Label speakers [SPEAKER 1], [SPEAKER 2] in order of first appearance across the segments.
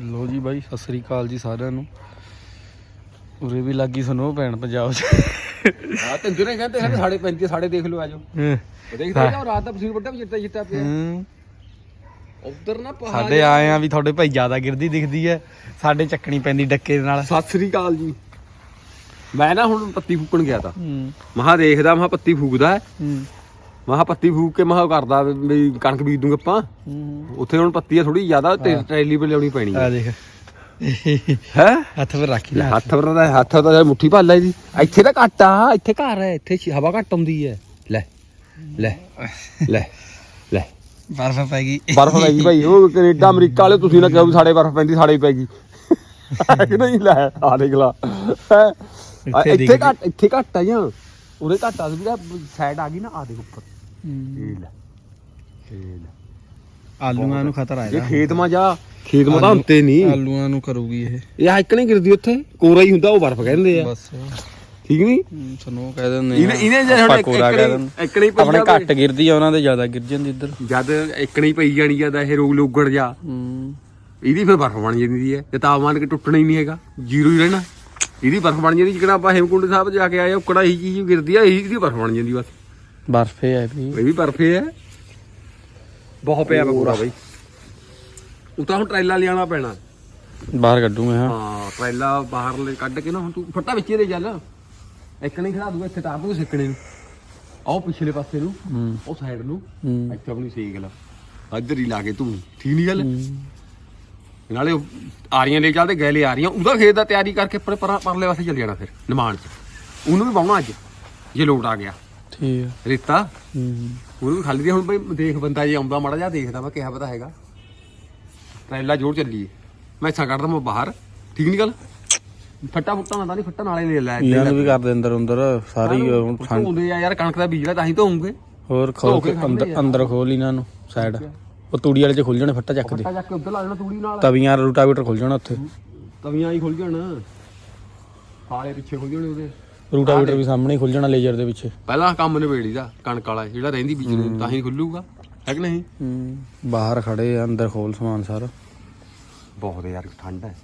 [SPEAKER 1] ਲੋ ਜੀ ਬਾਈ ਸਤਿ ਸ੍ਰੀ ਅਕਾਲ ਜੀ ਸਾਰਿਆਂ ਨੂੰ। ਉਰੇ ਵੀ ਲੱਗੀ ਸਨੋ ਪੈਣ ਪੰਜਾਬ 'ਚ।
[SPEAKER 2] ਹਾਂ ਤੇ ਜਿਹੜੇ ਕਹਿੰਦੇ ਸਾਡੇ ਸਾਡੇ 35 ਸਾਡੇ ਦੇਖ ਲਓ ਆਜੋ। ਦੇਖਦੇ ਜਾਓ ਰਾਤ ਦਾ ਪਸੀਰ ਵੱਡਾ ਵੀ ਚਿੱਟਾ ਚਿੱਟਾ ਪਿਆ।
[SPEAKER 1] ਹੂੰ।
[SPEAKER 2] ਉਧਰ ਨਾ ਪਹਾੜ
[SPEAKER 1] ਸਾਡੇ ਆਏ ਆ ਵੀ ਤੁਹਾਡੇ ਭਾਈ ਜ਼ਿਆਦਾ ਗਿਰਦੀ ਦਿਖਦੀ ਹੈ ਸਾਡੇ ਚੱਕਣੀ ਪੈਂਦੀ ਡੱਕੇ ਦੇ ਨਾਲ।
[SPEAKER 2] ਸਤਿ ਸ੍ਰੀ ਅਕਾਲ ਜੀ। ਮੈਂ ਨਾ ਹੁਣ ਪੱਤੀ ਫੂਕਣ ਗਿਆ ਤਾਂ।
[SPEAKER 1] ਹੂੰ।
[SPEAKER 2] ਮਹਾ ਦੇਖਦਾ ਮਹਾ ਪੱਤੀ ਫੂਕਦਾ।
[SPEAKER 1] ਹੂੰ।
[SPEAKER 2] ਮਹਾ ਪੱਤੀ ਫੂਕ ਕੇ ਮਹਾ ਕਰਦਾ ਵੀ ਕਣਕ ਬੀਜ ਦੂੰਗਾ ਆਪਾਂ। ਉੱਥੇ ਹੁਣ ਪੱਤੀ ਆ ਥੋੜੀ ਜ਼ਿਆਦਾ ਤੇ ਟਰੈਲੀ 'ਤੇ ਲਿਆਉਣੀ ਪੈਣੀ
[SPEAKER 1] ਆ। ਦੇਖ।
[SPEAKER 2] ਹੈ?
[SPEAKER 1] ਹੱਥ 'ਤੇ ਰੱਖ ਲੈ
[SPEAKER 2] ਹੱਥ ਪਰ ਦਾ ਹੱਥ ਤਾਂ ਮੁੱਠੀ ਭਰ ਲੈ ਜੀ। ਇੱਥੇ ਤਾਂ ਘੱਟ ਆ ਇੱਥੇ ਘਰ ਹੈ ਇੱਥੇ ਹਵਾ ਘੱਟ ਆਉਂਦੀ ਹੈ ਲੈ ਲੈ ਲੈ ਲੈ।
[SPEAKER 1] ਬਰਫ ਪੈ ਗਈ।
[SPEAKER 2] ਬਰਫ ਪੈ ਗਈ ਭਾਈ ਉਹ ਕੈਨੇਡਾ ਅਮਰੀਕਾ ਵਾਲੇ ਤੁਸੀਂ ਨਾ ਕਹੋ ਵੀ ਸਾਡੇ ਬਰਫ ਪੈਂਦੀ ਸਾਡੇ ਹੀ ਪੈ ਗਈ। ਕਿ ਨਹੀਂ ਲੈ ਆ ਦੇਖ ਲਾ।
[SPEAKER 1] ਇੱਥੇ।
[SPEAKER 2] ਘੱਟ ਇੱਥੇ ਘੱਟ ਆ ਜਾਂ। ਉਹਦੇ ਘੱਟ ਆ ਵੀ ਸਾਈਡ ਆ ਗਈ ਨਾ ਆ ਦੇਖ ਉੱਪਰ। ਇਹ ਲੈ ਇਹ ਲੈ
[SPEAKER 1] ਆਲੂਆਂ ਨੂੰ ਖਤਰਾ
[SPEAKER 2] ਜੇ
[SPEAKER 1] ਇਹਦਾ।
[SPEAKER 2] ਖੇਤ ਮਾ ਜਾ ਖੇਤ ਮਾ ਤਾਂ ਹੁੰਤੇ ਨਹੀਂ
[SPEAKER 1] ਆਲੂਆਂ ਨੂੰ ਕਰੂਗੀ ਇਹ।
[SPEAKER 2] ਇਹ ਹਾਈਕ ਨਹੀਂ ਗਿਰਦੀ ਉੱਥੇ ਕੋਰਾ ਹੀ ਹੁੰਦਾ ਉਹ ਬਰਫ ਕਹਿੰਦੇ ਆ।
[SPEAKER 1] ਬਸ।
[SPEAKER 2] ਠੀਕ ਨਹੀਂ
[SPEAKER 1] ਸਨੋ ਕਹਿ ਦਿੰਦੇ
[SPEAKER 2] ਇਹਨੇ ਇਹਨੇ ਜੇ ਹੁਣ ਇੱਕ ਇੱਕ ਨਹੀਂ ਪਈ
[SPEAKER 1] ਆਪਣੇ
[SPEAKER 2] ਜਾਵੇ।
[SPEAKER 1] ਘੱਟ ਗਿਰਦੀ ਆ ਉਹਨਾਂ ਦੇ ਜ਼ਿਆਦਾ ਗਿਰ ਜਾਂਦੀ ਇੱਧਰ।
[SPEAKER 2] ਜਦ ਇੱਕ ਨਹੀਂ ਪਈ ਜਾਣੀ ਜਦ ਇਹ ਰੋਗ ਲੋਗੜ ਜਾ।
[SPEAKER 1] ਹੂੰ।
[SPEAKER 2] ਇਹਦੀ ਫਿਰ ਬਰਫ਼ ਬਣ ਜਾਂਦੀ ਹੈ ਤੇ ਤਾਪਮਾਨ ਕਿ ਟੁੱਟਣਾ ਹੀ ਨਹੀਂ ਹੈਗਾ ਜ਼ੀਰੋ ਹੀ ਰਹਿਣਾ। ਇਹਦੀ ਬਰਫ਼ ਬਣ ਜਾਂਦੀ ਜਿਹੜਾ ਆਪਾਂ ਹੇਮਕੁੰਡ ਸਾਹਿਬ ਜਾ ਕੇ ਆਏ ਉਕੜਾ ਹੀ ਚੀਜ਼ ਗਿਰਦੀ ਆ ਇਹਦੀ ਬਰਫ਼ ਬਣ ਜਾਂਦੀ ਬਸ।
[SPEAKER 1] ਬਰਫੇ ਹੈ ਵੀ।
[SPEAKER 2] ਇਹ ਵੀ ਬਰਫੇ ਹੈ ਬਹੁਤ ਪਿਆ ਬਗੂਰਾ ਬਾਈ। ਉਹ ਤਾਂ ਹੁਣ ਟਰੈਲਾ ਲਿਆਣਾ ਪੈਣਾ।
[SPEAKER 1] ਬਾਹਰ ਕੱਢੂਗੇ ਹਾਂ।
[SPEAKER 2] ਹਾਂ ਟਰੈਲਾ ਬਾਹਰ ਲੈ ਕੱਢ ਕੇ ਨਾ ਹੁਣ ਤੂੰ ਫੱਟਾ ਵਿੱਚ ਇਹਦੇ ਚੱਲ। ਇੱਕ ਨਹੀਂ ਖੜਾ ਦੂਗਾ ਇੱਥੇ ਦੂਗਾ ਸਿੱਕਣੇ ਨੂੰ। ਆਹ ਪਿਛਲੇ ਪਾਸੇ ਨੂੰ
[SPEAKER 1] ਹੂੰ।
[SPEAKER 2] ਉਹ ਸਾਈਡ ਨੂੰ।
[SPEAKER 1] ਹੂੰ।
[SPEAKER 2] ਇੱਥੇ ਆਪਣੀ ਸੇਕ ਲਾ। ਇੱਧਰ ਹੀ ਲਾ ਕੇ ਤੂੰ ਠੀਕ ਨਹੀਂ ਗੱਲ? ਨਾਲੇ ਉਹ ਆਰੀਆਂ ਦੇ ਚੱਲਦੇ ਗੈਲੇ ਆ ਰਹੀਆਂ ਉਹਦਾ ਖੇਤ ਦਾ ਤਿਆਰੀ ਕਰਕੇ ਪਰ ਪਰ- ਪਰਲੇ ਪਾਸੇ ਚੱਲ ਜਾਣਾ ਫਿਰ ਨਿਮਾਣ ਚ। ਉਹਨੂੰ ਵੀ ਪਾਉਣਾ ਅੱਜ ਜੇ ਲੋਟ ਆ ਗਿਆ।
[SPEAKER 1] ਠੀਕ
[SPEAKER 2] ਰੇਤਾ?
[SPEAKER 1] ਹੂੰ।
[SPEAKER 2] ਉਹਨੂੰ ਵੀ ਖਾਲੀ ਦੇ ਹੁਣ ਬਈ ਦੇਖ ਬੰਦਾ ਜੇ ਆਉਂਦਾ ਮਾੜਾ ਜਿਹਾ ਦੇਖਦਾ ਮੈਂ ਕਿਹਾ ਪਤਾ ਹੈਗਾ। ਟਰੈਲਾ ਜੋੜ ਚੱਲੀਏ ਮੈਂ ਇੱਥਾ ਕੱਢਦਾ ਮੈਂ ਬਾਹਰ। ਠੀਕ ਨਹੀਂ ਗੱਲ? ਫੱਟਾ ਫੁੱਟਾ ਨਾ ਤਾਂ ਨਹੀਂ ਫੱਟਾ ਨਾਲੇ ਲੈ ਲੈ
[SPEAKER 1] ਇਹਨਾਂ ਵੀ ਕਰਦੇ ਅੰਦਰ ਅੰਦਰ ਸਾਰੇ ਹੀ ਹੁਣ ਠੰਡ।
[SPEAKER 2] ਹੁੰਦੇ ਆ ਯਾਰ ਕਣਕ ਦਾ ਬੀਜ ਲੈ ਤਾਂ ਹੀ ਧੋਉਂਗੇ
[SPEAKER 1] ਹੋਰ ਖੋਲ ਕੇ ਅੰਦਰ ਅੰਦਰ ਖੋਲ ਇਹਨਾਂ ਨੂੰ ਸਾਈਡ ਉਹ ਤੂੜੀ ਵਾਲੇ ਚ ਖੁੱਲ ਜਾਣੇ ਫੱਟਾ ਚੱਕ ਦੇ।
[SPEAKER 2] ਫੱਟਾ ਚੱਕ ਕੇ ਉੱਧਰ ਲਾ ਦੇਣਾ ਤੂੜੀ ਨਾਲ।
[SPEAKER 1] ਤਵੀਆਂ ਰੂਟਾਵੀਟਰ ਖੁੱਲ ਜਾਣਾ ਉੱਥੇ।
[SPEAKER 2] ਤਵੀਆਂ ਹੀ ਖੁੱਲ ਜਾਣ। ਹਾਲੇ ਪਿੱਛੇ ਖੁੱਲ ਜਾਣੇ ਉਹਦੇ।
[SPEAKER 1] ਰੂਟਾਵੀਟਰ ਵੀ ਸਾਹਮਣੇ ਖੁੱਲ ਜਾਣਾ ਲੇਜ਼ਰ ਦੇ ਪਿੱਛੇ।
[SPEAKER 2] ਪਹਿਲਾਂ ਕੰਮ ਨਿਬੇੜੀ ਦਾ ਕਣਕ ਵਾਲਾ ਜਿਹੜਾ ਰਹਿੰਦੀ ਬੀਜ ਨੂੰ ਤਾਂ ਹੀ ਖੁੱਲੂਗਾ। ਹੈ ਕਿ ਨਹੀਂ?
[SPEAKER 1] ਹੂੰ। ਬਾਹਰ ਖੜੇ ਆ ਅੰਦਰ ਖੋਲ ਸਮਾਨ ਸਾਰਾ।
[SPEAKER 2] ਬਹੁਤ ਯਾਰ ਠੰਡ ਹੈ।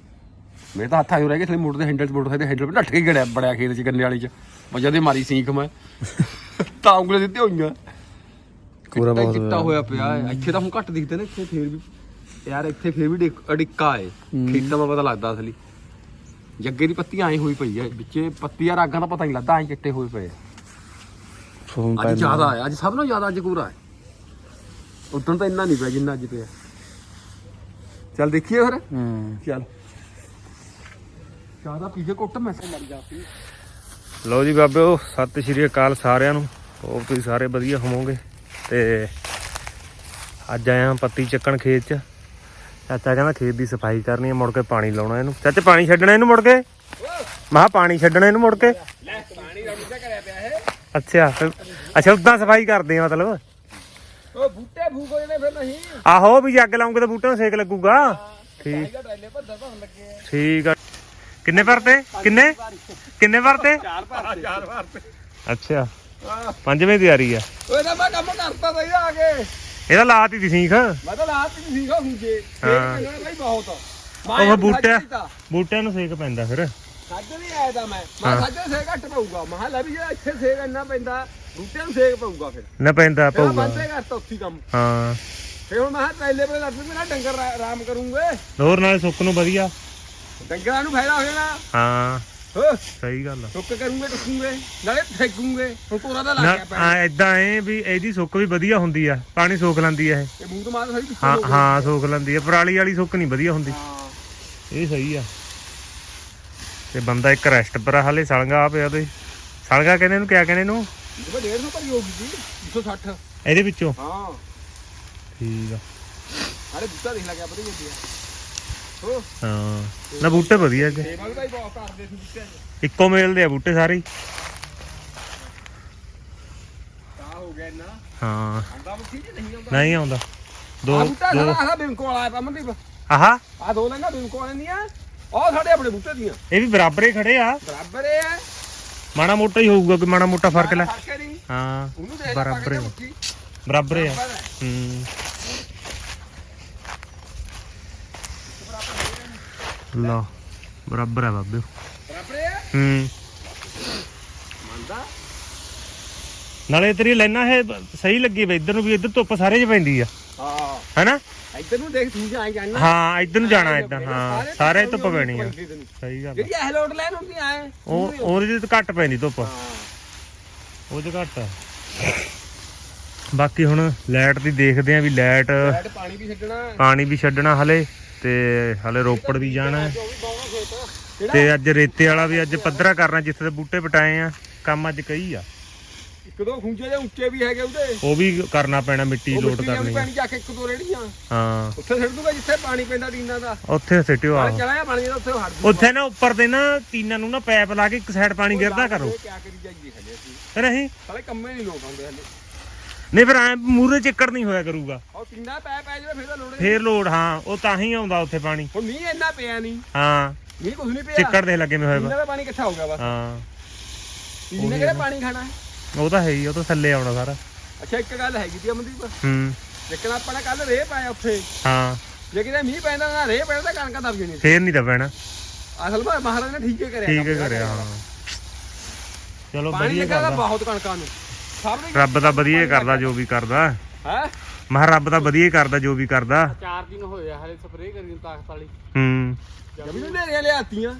[SPEAKER 2] ਮੇਰੇ ਤਾਂ ਹੱਥ ਆਇਓ ਰਹਿ ਗਏ ਥਲੇ ਮੋਟਰ ਦੇ ਹੈਂਡਲ ਚ ਮੋਟਰ ਦੇ ਹੈਂਡਲ ਤੇ ਕੇ ਗੜਿਆ ਬੜਿਆ ਖੇਤ ਚ ਗੰਨੇ ਵਾਲੀ ਚ। ਮੈਂ ਜਦੇ ਮਾਰੀ ਸੀਖ ਮੈਂ। ਤਾਂ ਉਂਗਲੇ ਦਿੱਤੇ ਹੋਈਆਂ।
[SPEAKER 1] ਪੂਰਾ ਬਹੁਤ
[SPEAKER 2] ਚਿੱਟਾ ਹੋਇਆ। ਪਿਆ ਹੈ। ਇੱਥੇ ਤਾਂ ਹੁਣ ਘੱਟ ਦਿਖਦੇ ਨੇ ਇੱਥੇ ਫੇਰ ਵੀ। ਯਾਰ ਇੱਥੇ ਫੇਰ ਵੀ ਡਿੱਕ- ਅੜਿੱਕਾ ਹੈ। ਖੇਤਾਂ ਦਾ ਪਤਾ ਲੱਗਦਾ ਅਸਲੀ। ਜੱਗੇ ਦੀ ਪੱਤੀ ਐਂ ਹੋਈ ਪਈ ਹੈ ਵਿੱਚੇ ਪੱਤੀਆਂ ਰਾਗਾਂ ਦਾ ਪਤਾ ਨਹੀਂ ਲੱਗਦਾ ਐਂ ਚਿੱਟੇ ਹੋਏ ਪਏ ਆ।
[SPEAKER 1] ਫੋਨ
[SPEAKER 2] ਅੱਜ ਜ਼ਿਆਦਾ ਅੱਜ ਸਭ ਨਾਲੋਂ ਜ਼ਿਆਦਾ ਅੱਜ ਹੈ ਉਦੋਂ ਤਾਂ ਇੰਨਾ ਨਹੀਂ ਪਿਆ ਜਿੰਨਾ ਅੱਜ ਪਿਆ। ਚੱਲ ਦੇਖੀਏ ਫਿਰ।
[SPEAKER 1] ਹੂੰ।
[SPEAKER 2] ਚੱਲ। ਜ਼ਿਆਦਾ ਪੀਜੇ ਕੁੱਟ ਮੈਸੇ ਮਰ ਜਾਂਦੀ
[SPEAKER 3] ਲਓ ਜੀ ਬਾਬਿਓ ਸਤਿ ਸ਼੍ਰੀ ਅਕਾਲ ਸਾਰਿਆਂ ਨੂੰ। ਹੋਪ ਤੁਸੀਂ ਸਾਰੇ ਵਧੀਆ ਹੋਵੋਗੇ। ਤੇ ਅੱਜ ਆਇਆ ਪੱਤੀ ਚੱਕਣ ਖੇਤ 'ਚ। ਚਾਚਾ ਕਹਿੰਦਾ ਖੇਤ ਦੀ ਸਫ਼ਾਈ ਕਰਨੀ ਹੈ ਮੁੜ ਕੇ ਪਾਣੀ ਲਾਉਣਾ ਇਹਨੂੰ। ਚਾਚਾ ਪਾਣੀ ਛੱਡਣਾ ਇਹਨੂੰ ਮੁੜ ਕੇ? ਮਹਾ ਪਾਣੀ ਛੱਡਣਾ ਇਹਨੂੰ ਮੁੜ ਕੇ?
[SPEAKER 2] ਪਾਣੀ ਦਾ ਮੁੱਦਾ ਕਰਿਆ ਪਿਆ ਇਹ
[SPEAKER 3] ਅੱਛਾ ਅੱਛਾ ਉਦਾਂ ਸਫ਼ਾਈ ਕਰਦੇ ਆ ਮਤਲਬ?
[SPEAKER 2] ਉਹ ਬੂਟੇ ਫੂਕ ਹੋ ਜਾਣੇ ਫਿਰ ਨਹੀਂ।
[SPEAKER 3] ਆਹੋ ਵੀ ਅੱਗ ਲਾਉਂਗੇ ਤਾਂ ਬੂਟਿਆਂ ਨੂੰ ਸੇਕ ਲੱਗੂਗਾ। ਠੀਕ।
[SPEAKER 2] ਇਹਦਾ ਟਰੈਲੇ ਭੱਦਾ ਭਰਨ ਲੱਗੇ ਆ।
[SPEAKER 3] ਠੀਕ ਆ। ਕਿੰਨੇ ਭਰਤੇ? ਕਿੰਨੇ? ਕਿੰਨੇ ਭਰਤੇ?
[SPEAKER 2] ਚਾਰ
[SPEAKER 3] ਅੱਛਾ। ਪੰਜਵੇਂ ਤਿਆਰੀ ਆ।
[SPEAKER 2] ਓਏ ਨਾ ਮੈਂ ਕੰਮ ਕਰਤਾ ਤਾਂ ਆ ਕੇ।
[SPEAKER 3] ਇਹਦਾ ਲਾਤੀ ਦੀ ਸੀਖ।
[SPEAKER 2] ਮੈਂ ਤਾਂ ਲਾਤ ਨਹੀਂ ਸੀਗਾ ਹੁੰਜੇ ਫੇਰ
[SPEAKER 3] ਹਾਂ।
[SPEAKER 2] ਬਈ ਬਹੁਤ।
[SPEAKER 3] ਉਹ ਬੂਟੇ ਬੂਟਿਆਂ ਨੂੰ ਸੇਕ ਪੈਂਦਾ ਫਿਰ।
[SPEAKER 2] ਸੱਜ ਨਹੀਂ ਆਇਆ ਤਾਂ ਮੈਂ। ਮੈਂ
[SPEAKER 3] ਹਾਂ।
[SPEAKER 2] ਸੱਜ ਸੇ ਘੱਟ ਪਊਗਾ। ਮੈਂ ਕਿਹਾ ਲੈ ਵੀ ਜਿਹੜਾ ਇੱਥੇ ਸੇਕ ਇੰਨਾ ਪੈਂਦਾ ਬੂਟਿਆਂ ਨੂੰ ਸੇਕ ਪਊਗਾ ਫਿਰ।
[SPEAKER 3] ਨਾ ਪੈਂਦਾ
[SPEAKER 2] ਫਿਰ
[SPEAKER 3] ਪਊਗਾ।
[SPEAKER 2] ਬੰਦੇ ਕਰਤਾ ਉੱਥੀ ਕੰਮ।
[SPEAKER 3] ਹਾਂ।
[SPEAKER 2] ਫੇਰ ਹੁਣ ਮੈਂ ਕਿਹਾ ਟਰੈਲੇ ਪਰ ਲੱਗ ਮੇਰਾ ਡੰਗਰ ਆਰਾਮ ਕਰੂੰਗੇ।
[SPEAKER 3] ਹੋਰ ਨਾਲੇ ਸੁੱਕ ਨੂੰ ਵਧੀਆ।
[SPEAKER 2] ਡੰਗਰਾਂ ਨੂੰ ਫਾਇਦਾ ਹੋ ਜਾਣਾ
[SPEAKER 3] ਹਾਂ।
[SPEAKER 2] ਹੋ।
[SPEAKER 3] ਸਹੀ ਗੱਲ ਆ।
[SPEAKER 2] ਸੁੱਕ ਕਰੂੰਗੇ ਟੁੱਕੂਗੇ ਨਾਲੇ ਫੇਕੂਗੇ। ਹੁਣ ਕੋਰਾ ਦਾ ਲੱਗ ਗਿਆ
[SPEAKER 3] ਆ ਇਦਾਂ ਐ ਵੀ ਇਹਦੀ ਸੁੱਕ ਵੀ ਵਧੀਆ ਹੁੰਦੀ ਆ। ਪਾਣੀ ਸੋਖ ਲੈਂਦੀ ਆ ਇਹ।
[SPEAKER 2] ਇਹ ਮੂੰਹ ਤੋਂ ਮਾਰ ਸਾਰੀ ਪਿੱਛੇ
[SPEAKER 3] ਹਾਂ
[SPEAKER 2] ਹੋ ਗਈ।
[SPEAKER 3] ਹਾਂ ਸੋਖ ਲੈਂਦੀ ਆ। ਪਰਾਲੀ ਵਾਲੀ ਸੁੱਕ ਨਹੀਂ ਵਧੀਆ ਹੁੰਦੀ।
[SPEAKER 2] ਹਾਂ।
[SPEAKER 3] ਇਹ ਸਹੀ ਆ। ਤੇ ਬੰਦਾ ਇੱਕ ਰੈਸਟ ਪਰ ਆ, ਹਾਲੇ ਸਲਗਾ ਆ ਪਿਆ ਤੇ ਸਲਗਾ ਕਹਿੰਦੇ ਇਹਨੂੰ ਕਿਆ ਕਹਿੰਦੇ ਇਹਨੂੰ?
[SPEAKER 2] ਇਹ ਤਾਂ 150 ਭਰੀ ਹੋਊਗੀ ਜੀ 160
[SPEAKER 3] ਇਹਦੇ ਵਿੱਚੋਂ?
[SPEAKER 2] ਹਾਂ।
[SPEAKER 3] ਠੀਕ ਆ।
[SPEAKER 2] ਅਰੇ ਬੁੱਤਾ ਦੇਖ ਲੱਗਿਆ ਪਤਾ ਕੀ ਹੈ ਹੋ
[SPEAKER 3] ਹਾਂ। ਨਾ ਬੂਟੇ ਵਧੀਆ ਕਿ
[SPEAKER 2] ਸੇਵਾ ਭਾਈ ਬਹੁਤ ਕਰਦੇ ਸੀ 'ਚ
[SPEAKER 3] ਇੱਕੋ ਮੇਲ ਦੇ ਆ ਬੂਟੇ ਸਾਰੇ ਹੀ।
[SPEAKER 2] ਤਾਂ ਹੋ ਗਿਆ ਇੰਨਾ।
[SPEAKER 3] ਹਾਂ।
[SPEAKER 2] ਆਂਦਾ ਮੁੱਠੀ ਜੀ ਨਹੀਂ ਆਉਂਦਾ?
[SPEAKER 3] ਨਹੀਂ ਆਉਂਦਾ। ਦੋ
[SPEAKER 2] ਆ ਬੂਟਾ
[SPEAKER 3] ਦੋ
[SPEAKER 2] ਸਾਰਾ ਆਹ ਬਿੰਕੋ ਵਾਲਾ ਹੈ ਅਮਨਦੀਪ
[SPEAKER 3] ਆਹਾ?
[SPEAKER 2] ਆ ਦੋ ਲੈਂਗਾ ਬਿੰਕੋ ਵਾਲੇ ਦੀਆਂ ਉਹ ਸਾਡੇ ਆਪਣੇ ਬੂਟੇ ਦੀਆਂ।
[SPEAKER 3] ਇਹ ਵੀ ਬਰਾਬਰ ਹੀ ਖੜੇ ਆ।
[SPEAKER 2] ਬਰਾਬਰ ਇਹ ਹੈ
[SPEAKER 3] ਮਾੜਾ ਮੋਟਾ ਹੀ ਹੋਊਗਾ ਕੋਈ ਮਾੜਾ ਮੋਟਾ ਫ਼ਰਕ ਲੈ।
[SPEAKER 2] ਫ਼ਰਕ ਹੈ ਨਹੀਂ।
[SPEAKER 3] ਹਾਂ
[SPEAKER 2] ਉਹਨੂੰ ਦੇਖ
[SPEAKER 3] ਬਰਾਬਰ
[SPEAKER 2] ਬਰਾਬਰ
[SPEAKER 3] ਬਰਾਬਰ ਆ।
[SPEAKER 2] ਬਰਾਬਰ ਬਰਾਬਰ ਹੈ।
[SPEAKER 3] ਲਓ ਬਰਾਬਰ ਹੈ ਬਾਬੇ।
[SPEAKER 2] ਬਰਾਬਰ ਹੈ
[SPEAKER 3] ਹੂੰ।
[SPEAKER 2] ਮੰਨਦਾ?
[SPEAKER 3] ਨਾਲੇ ਤੇਰੀ ਲੈਣਾ ਇਹ ਸਹੀ ਲੱਗੀ ਵੇ ਇੱਧਰ ਨੂੰ ਵੀ ਇੱਧਰ ਧੁੱਪ ਸਾਰੇ 'ਚ ਪੈਂਦੀ ਆ।
[SPEAKER 2] ਹਾਂ।
[SPEAKER 3] ਹੈਨਾ?
[SPEAKER 2] ਇੱਧਰ ਨੂੰ ਦੇਖ ਤੂੰ ਜਾਈ ਜਾਣਾ
[SPEAKER 3] ਹਾਂ ਇੱਧਰ ਨੂੰ ਜਾਣਾ ਇਦਾਂ ਹਾਂ ਸਾਰੇ ਧੁੱਪ ਪੈਣੀ ਆ। ਸਹੀ ਗੱਲ ਆ।
[SPEAKER 2] ਜਿਹੜੀ ਇਹ ਲੋਟ ਲੈਣ ਹੁੰਦੀ ਆਏ
[SPEAKER 3] ਉਹ ਉਹਦੇ ਤਾਂ ਘੱਟ ਪੈਂਦੀ ਧੁੱਪ।
[SPEAKER 2] ਹਾਂ।
[SPEAKER 3] ਉਹ 'ਚ ਘੱਟ ਆ। ਬਾਕੀ ਹੁਣ ਲਾਈਟ ਦੀ ਦੇਖਦੇ ਆ ਵੀ ਲਾਈਟ
[SPEAKER 2] ਪਾਣੀ ਵੀ ਛੱਡਣਾ।
[SPEAKER 3] ਪਾਣੀ ਵੀ ਛੱਡਣਾ ਹਲੇ। ਤੇ ਹਲੇ ਰੋਪੜ ਵੀ ਜਾਣਾ ਹੈ।
[SPEAKER 2] ਜੋ
[SPEAKER 3] ਤੇ ਅੱਜ ਰੇਤੇ ਵਾਲਾ ਵੀ ਅੱਜ ਪੱਧਰਾ ਕਰਨਾ ਜਿੱਥੇ ਦੇ ਬੂਟੇ ਪਟਾਏ ਆ ਕੰਮ ਅੱਜ ਕਈ ਆ।
[SPEAKER 2] ਇੱਕ ਦੋ ਖੁੰਝੇ ਜਿਹੇ ਉੱਚੇ ਵੀ ਹੈਗੇ ਉਹਦੇ।
[SPEAKER 3] ਉਹ ਵੀ ਕਰਨਾ ਪੈਣਾ ਮਿੱਟੀ ਲੋਡ ਕਰਨੀ
[SPEAKER 2] ਪਾਣੀ ਜਾ ਕੇ ਇੱਕ ਦੋ ਰੇੜੀਆਂ।
[SPEAKER 3] ਹਾਂ।
[SPEAKER 2] ਉੱਥੇ ਛੱਡ ਦੂਗਾ ਜਿੱਥੇ ਪਾਣੀ ਪੈਂਦਾ ਟੀਨਾਂ ਦਾ।
[SPEAKER 3] ਉੱਥੇ ਸਿੱਟਿਓ ਆ
[SPEAKER 2] ਚਲਾਇਆ ਬਣ ਜਾਂਦਾ ਉੱਥੇ ਹਟ ਜੂ
[SPEAKER 3] ਉੱਥੇ ਨਾ ਉੱਪਰ ਦੇ ਨਾ ਟੀਨਾਂ ਨੂੰ ਨਾ ਪੈਪ ਲਾ ਕੇ ਇੱਕ ਸਾਈਡ ਪਾਣੀ ਗਿਰਦਾ ਕਰੋ
[SPEAKER 2] ਕੀ ਕਰੀ। ਜਾਈਏ ਹਲੇ ਅਸੀਂ।
[SPEAKER 3] ਨਹੀਂ
[SPEAKER 2] ਸਾਲੇ ਕੰਮੇ ਨਹੀਂ ਲੋਕ ਆਉਂਦੇ ਹਲੇ।
[SPEAKER 3] ਨਹੀਂ ਫਿਰ ਐ ਮੂਰੇ ਚੱਕੜ ਨਹੀਂ ਹੋਇਆ ਕਰੂਗਾ।
[SPEAKER 2] ਉਹ ਟੀਨਾ ਪੈ ਪੈ ਜਾਵੇ ਫਿਰ ਤਾਂ ਲੋੜੇ
[SPEAKER 3] ਫੇਰ ਲੋਡ ਹਾਂ ਉਹ ਤਾਂ ਹੀ ਆਉਂਦਾ ਉੱਥੇ ਪਾਣੀ।
[SPEAKER 2] ਹੁਣ ਮੀਂਹ ਇੰਨਾ ਪਿਆ ਨਹੀਂ
[SPEAKER 3] ਹਾਂ।
[SPEAKER 2] ਮੀਂਹ ਕੁਝ ਨਹੀਂ ਪਿਆ।
[SPEAKER 3] ਚੱਕੜ ਦੇਖ ਲੱਗੇ ਮੈਂ ਹੋਇਆ ਵਾ।
[SPEAKER 2] ਦਾ ਪਾਣੀ ਇਕੱਠਾ ਹੋ ਗਿਆ ਬਸ
[SPEAKER 3] ਹਾਂ।
[SPEAKER 2] ਟੀਨੇ ਕਿਹੜਾ ਪਾਣੀ ਖਾਣਾ? ਹੈ?
[SPEAKER 3] ਉਹ ਤਾਂ ਹੈ ਹੀ ਉਹ ਤਾਂ ਥੱਲੇ ਆਉਣਾ ਸਾਰਾ।
[SPEAKER 2] ਅੱਛਾ ਇੱਕ ਗੱਲ ਹੈਗੀ ਤੀ ਅਮਨਦੀਪ।
[SPEAKER 3] ਹੂੰ।
[SPEAKER 2] ਲੇਕਿਨ ਆਪਣਾ ਕੱਲ ਰੇਹ ਪਾਇਆ ਉੱਥੇ।
[SPEAKER 3] ਹਾਂ।
[SPEAKER 2] ਜੇ ਕਿਤੇ ਮੀਂਹ ਪੈਂਦਾ ਨਾ ਰੇਹ ਪੈਂਦਾ ਤਾਂ ਕਣਕਾਂ ਦਬ ਜਾਣੀ।
[SPEAKER 3] ਫੇਰ ਨਹੀਂ ਤਾਂ ਪੈਣਾ
[SPEAKER 2] ਅਸਲ ਵਿੱਚ ਮਹਾਰਾਜ ਨੇ ਠੀਕ ਹੀ ਕਰਿਆ।
[SPEAKER 3] ਠੀਕ
[SPEAKER 2] ਕੰਮ।
[SPEAKER 3] ਕਰਿਆ ਹਾਂ। ਚਲੋ
[SPEAKER 2] ਪਾਣੀ
[SPEAKER 3] ਵਧੀਆ
[SPEAKER 2] ਲੱਗਾ ਤਾਂ
[SPEAKER 3] ਕਰਦਾ
[SPEAKER 2] ਬਹੁਤ ਕਣਕਾਂ ਨੂੰ ਨੇ।
[SPEAKER 3] ਰੱਬ ਤਾਂ ਵਧੀਆ ਹੀ ਕਰਦਾ ਜੋ ਵੀ ਕਰਦਾ।
[SPEAKER 2] ਹੈ?
[SPEAKER 3] ਮਹਾ ਰੱਬ ਤਾਂ ਵਧੀਆ ਹੀ ਕਰਦਾ ਜੋ ਵੀ ਕਰਦਾ।
[SPEAKER 1] ਚਾਰ ਦਿਨ ਹੋਏ ਆ ਹਲੇ ਸਪਰੇਅ ਕਰੀ ਨੂੰ ਤਾਕਤ ਵਾਲੀ।
[SPEAKER 3] ਹੂੰ।
[SPEAKER 2] ਜਮੀ ਨੂੰ ਨੇਰੀਆਂ ਲਿਆਤੀਆਂ।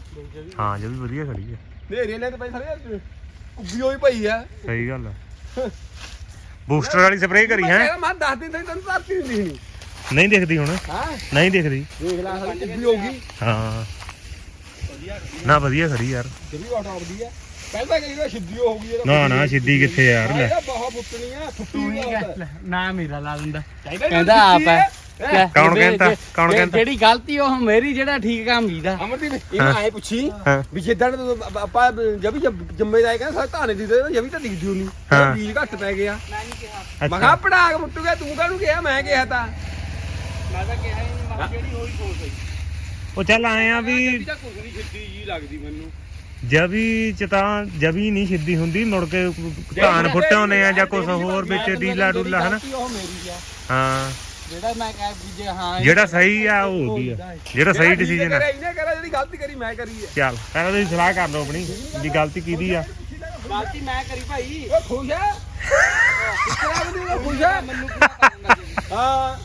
[SPEAKER 3] ਹਾਂ ਜੋ ਵੀ ਵਧੀਆ ਖੜੀ ਹੈ
[SPEAKER 2] ਨੇਰੀਆਂ ਲੈ ਤੇ ਪਈ ਸਾਰੇ ਉੱਗੀ ਹੋਈ ਪਈ ਆ।
[SPEAKER 3] ਸਹੀ ਗੱਲ ਹੈ ਬੂਸਟਰ ਵਾਲੀ ਸਪਰੇਅ ਕਰੀ ਹੈ?
[SPEAKER 2] ਮੈਂ ਮੈਂ 10 ਦਿਨ ਤੱਕ ਤੈਨੂੰ ਧਰਤੀ ਨਹੀਂ ਦਿਖਣੀ
[SPEAKER 3] ਨਹੀਂ ਦਿਖਦੀ ਹੁਣ।
[SPEAKER 2] ਹਾਂ?
[SPEAKER 3] ਨਹੀਂ ਦਿਖਦੀ।
[SPEAKER 2] ਦੇਖ ਲੈ ਸਾਡੀ ਉੱਗੀ ਹੋਗੀ
[SPEAKER 3] ਹਾਂ। ਨਾ ਵਧੀਆ ਖੜੀ ਯਾਰ।
[SPEAKER 2] ਜਮੀ ਆਟ ਆਉਂਦੀ ਆ। ਪਹਿਲਾਂ ਕਹੀ ਤਾਂ ਸਿੱਧੀ ਹੋ ਗਈ
[SPEAKER 3] ਨਾ ਨਾ ਸਿੱਧੀ ਕਿੱਥੇ ਯਾਰ ਲੈ।
[SPEAKER 2] ਇਹਦਾ ਬਹੁਤ ਫੁੱਟਣੀ ਆ ਫੁੱਟੀ ਨਹੀਂ
[SPEAKER 1] ਨਾ ਮੇਰਾ ਲਾ ਦਿੰਦਾ। ਕਹਿੰਦਾ ਆਪ ਹੈ?
[SPEAKER 3] ਕੌਣ ਕਹਿੰਦਾ? ਕੌਣ ਕਹਿੰਦਾ?
[SPEAKER 1] ਜਿਹੜੀ ਗਲਤੀ ਉਹ ਮੇਰੀ ਜਿਹੜਾ ਠੀਕ ਕੰਮ ਹੀਦਾ
[SPEAKER 2] ਅਮਰਦੀਪ ਇਹਨੂੰ ਆਏ ਪੁੱਛੀ ਵੀ ਜਿੱਦਣ ਆਪਾਂ ਜਬੀ ਜੰਮੇ ਦਾ ਕਹਿੰਦਾ ਸਾਰੇ ਧਾਨੇ ਦੀ ਦੇ ਜਬੀ ਤਾਂ ਦਿਖਦੀ ਹੋਣੀ
[SPEAKER 3] ਹਾਂ।
[SPEAKER 2] ਬੀਜ ਘੱਟ ਪੈ ਗਿਆ। ਮੈਂ ਕਿਹਾ। ਪੜਾਕ ਮੁੱਟੂ ਗਿਆ ਤੂੰ ਕਾਹਨੂੰ ਕਿਹਾ? ਮੈਂ ਕਿਹਾ ਤਾਂ।
[SPEAKER 1] ਮੈਂ ਤਾਂ ਕਿਹਾ ਹੀ ਨਹੀਂ ਮੈਂ ਜਿਹੜੀ ਹੋਈ ਸੋਚ ਹੋਈ
[SPEAKER 3] ਉਹ ਚੱਲ ਆਏ ਆ ਵੀ
[SPEAKER 1] ਤਾਂ ਕੁਝ ਨਹੀਂ ਛਿੱਦੀ ਜੀ ਲੱਗਦੀ ਮੈਨੂੰ।
[SPEAKER 3] ਜਵੀ ਚ ਤਾਂ ਜਵੀ ਨਹੀਂ ਸਿੱਧੀ ਹੁੰਦੀ ਮੁੜ ਕੇ ਧਾਨ ਫੁੱਟੇ ਹੁੰਦੇ ਆ ਜਾਂ ਕੁਝ ਹੋਰ ਵਿੱਚ ਡੀਲਾ ਡੂਲਾ ਹਨਾ?
[SPEAKER 1] ਉਹ ਮੇਰੀ ਆ।
[SPEAKER 3] ਹਾਂ।
[SPEAKER 1] ਜਿਹੜਾ ਮੈਂ ਕਹਿ ਜੇ ਹਾਂ
[SPEAKER 3] ਜਿਹੜਾ ਸਹੀ ਆ ਉਹ ਉਹਦੀ ਆ। ਜਿਹੜਾ ਸਹੀ ਡਿਸੀਜਨ ਆ।
[SPEAKER 2] ਇਹਨੇ ਕਰਿਆ ਜਿਹੜੀ ਗਲਤੀ ਕਰੀ ਮੈਂ ਕਰੀ ਹੈ
[SPEAKER 3] ਚੱਲ ਪਹਿਲਾਂ ਤੁਸੀਂ ਸਲਾਹ ਕਰ ਲਓ ਆਪਣੀ ਵੀ ਗਲਤੀ ਕਿਹਦੀ ਆ।
[SPEAKER 1] ਗਲਤੀ ਮੈਂ ਕਰੀ ਭਾਈ।
[SPEAKER 2] ਉਹ ਖੁਸ਼ ਹੈ ਕਿਹੜਾ ਬੰਦੀ ਉਹ ਖੁਸ਼
[SPEAKER 1] ਮੈਨੂੰ
[SPEAKER 2] ਹਾਂ।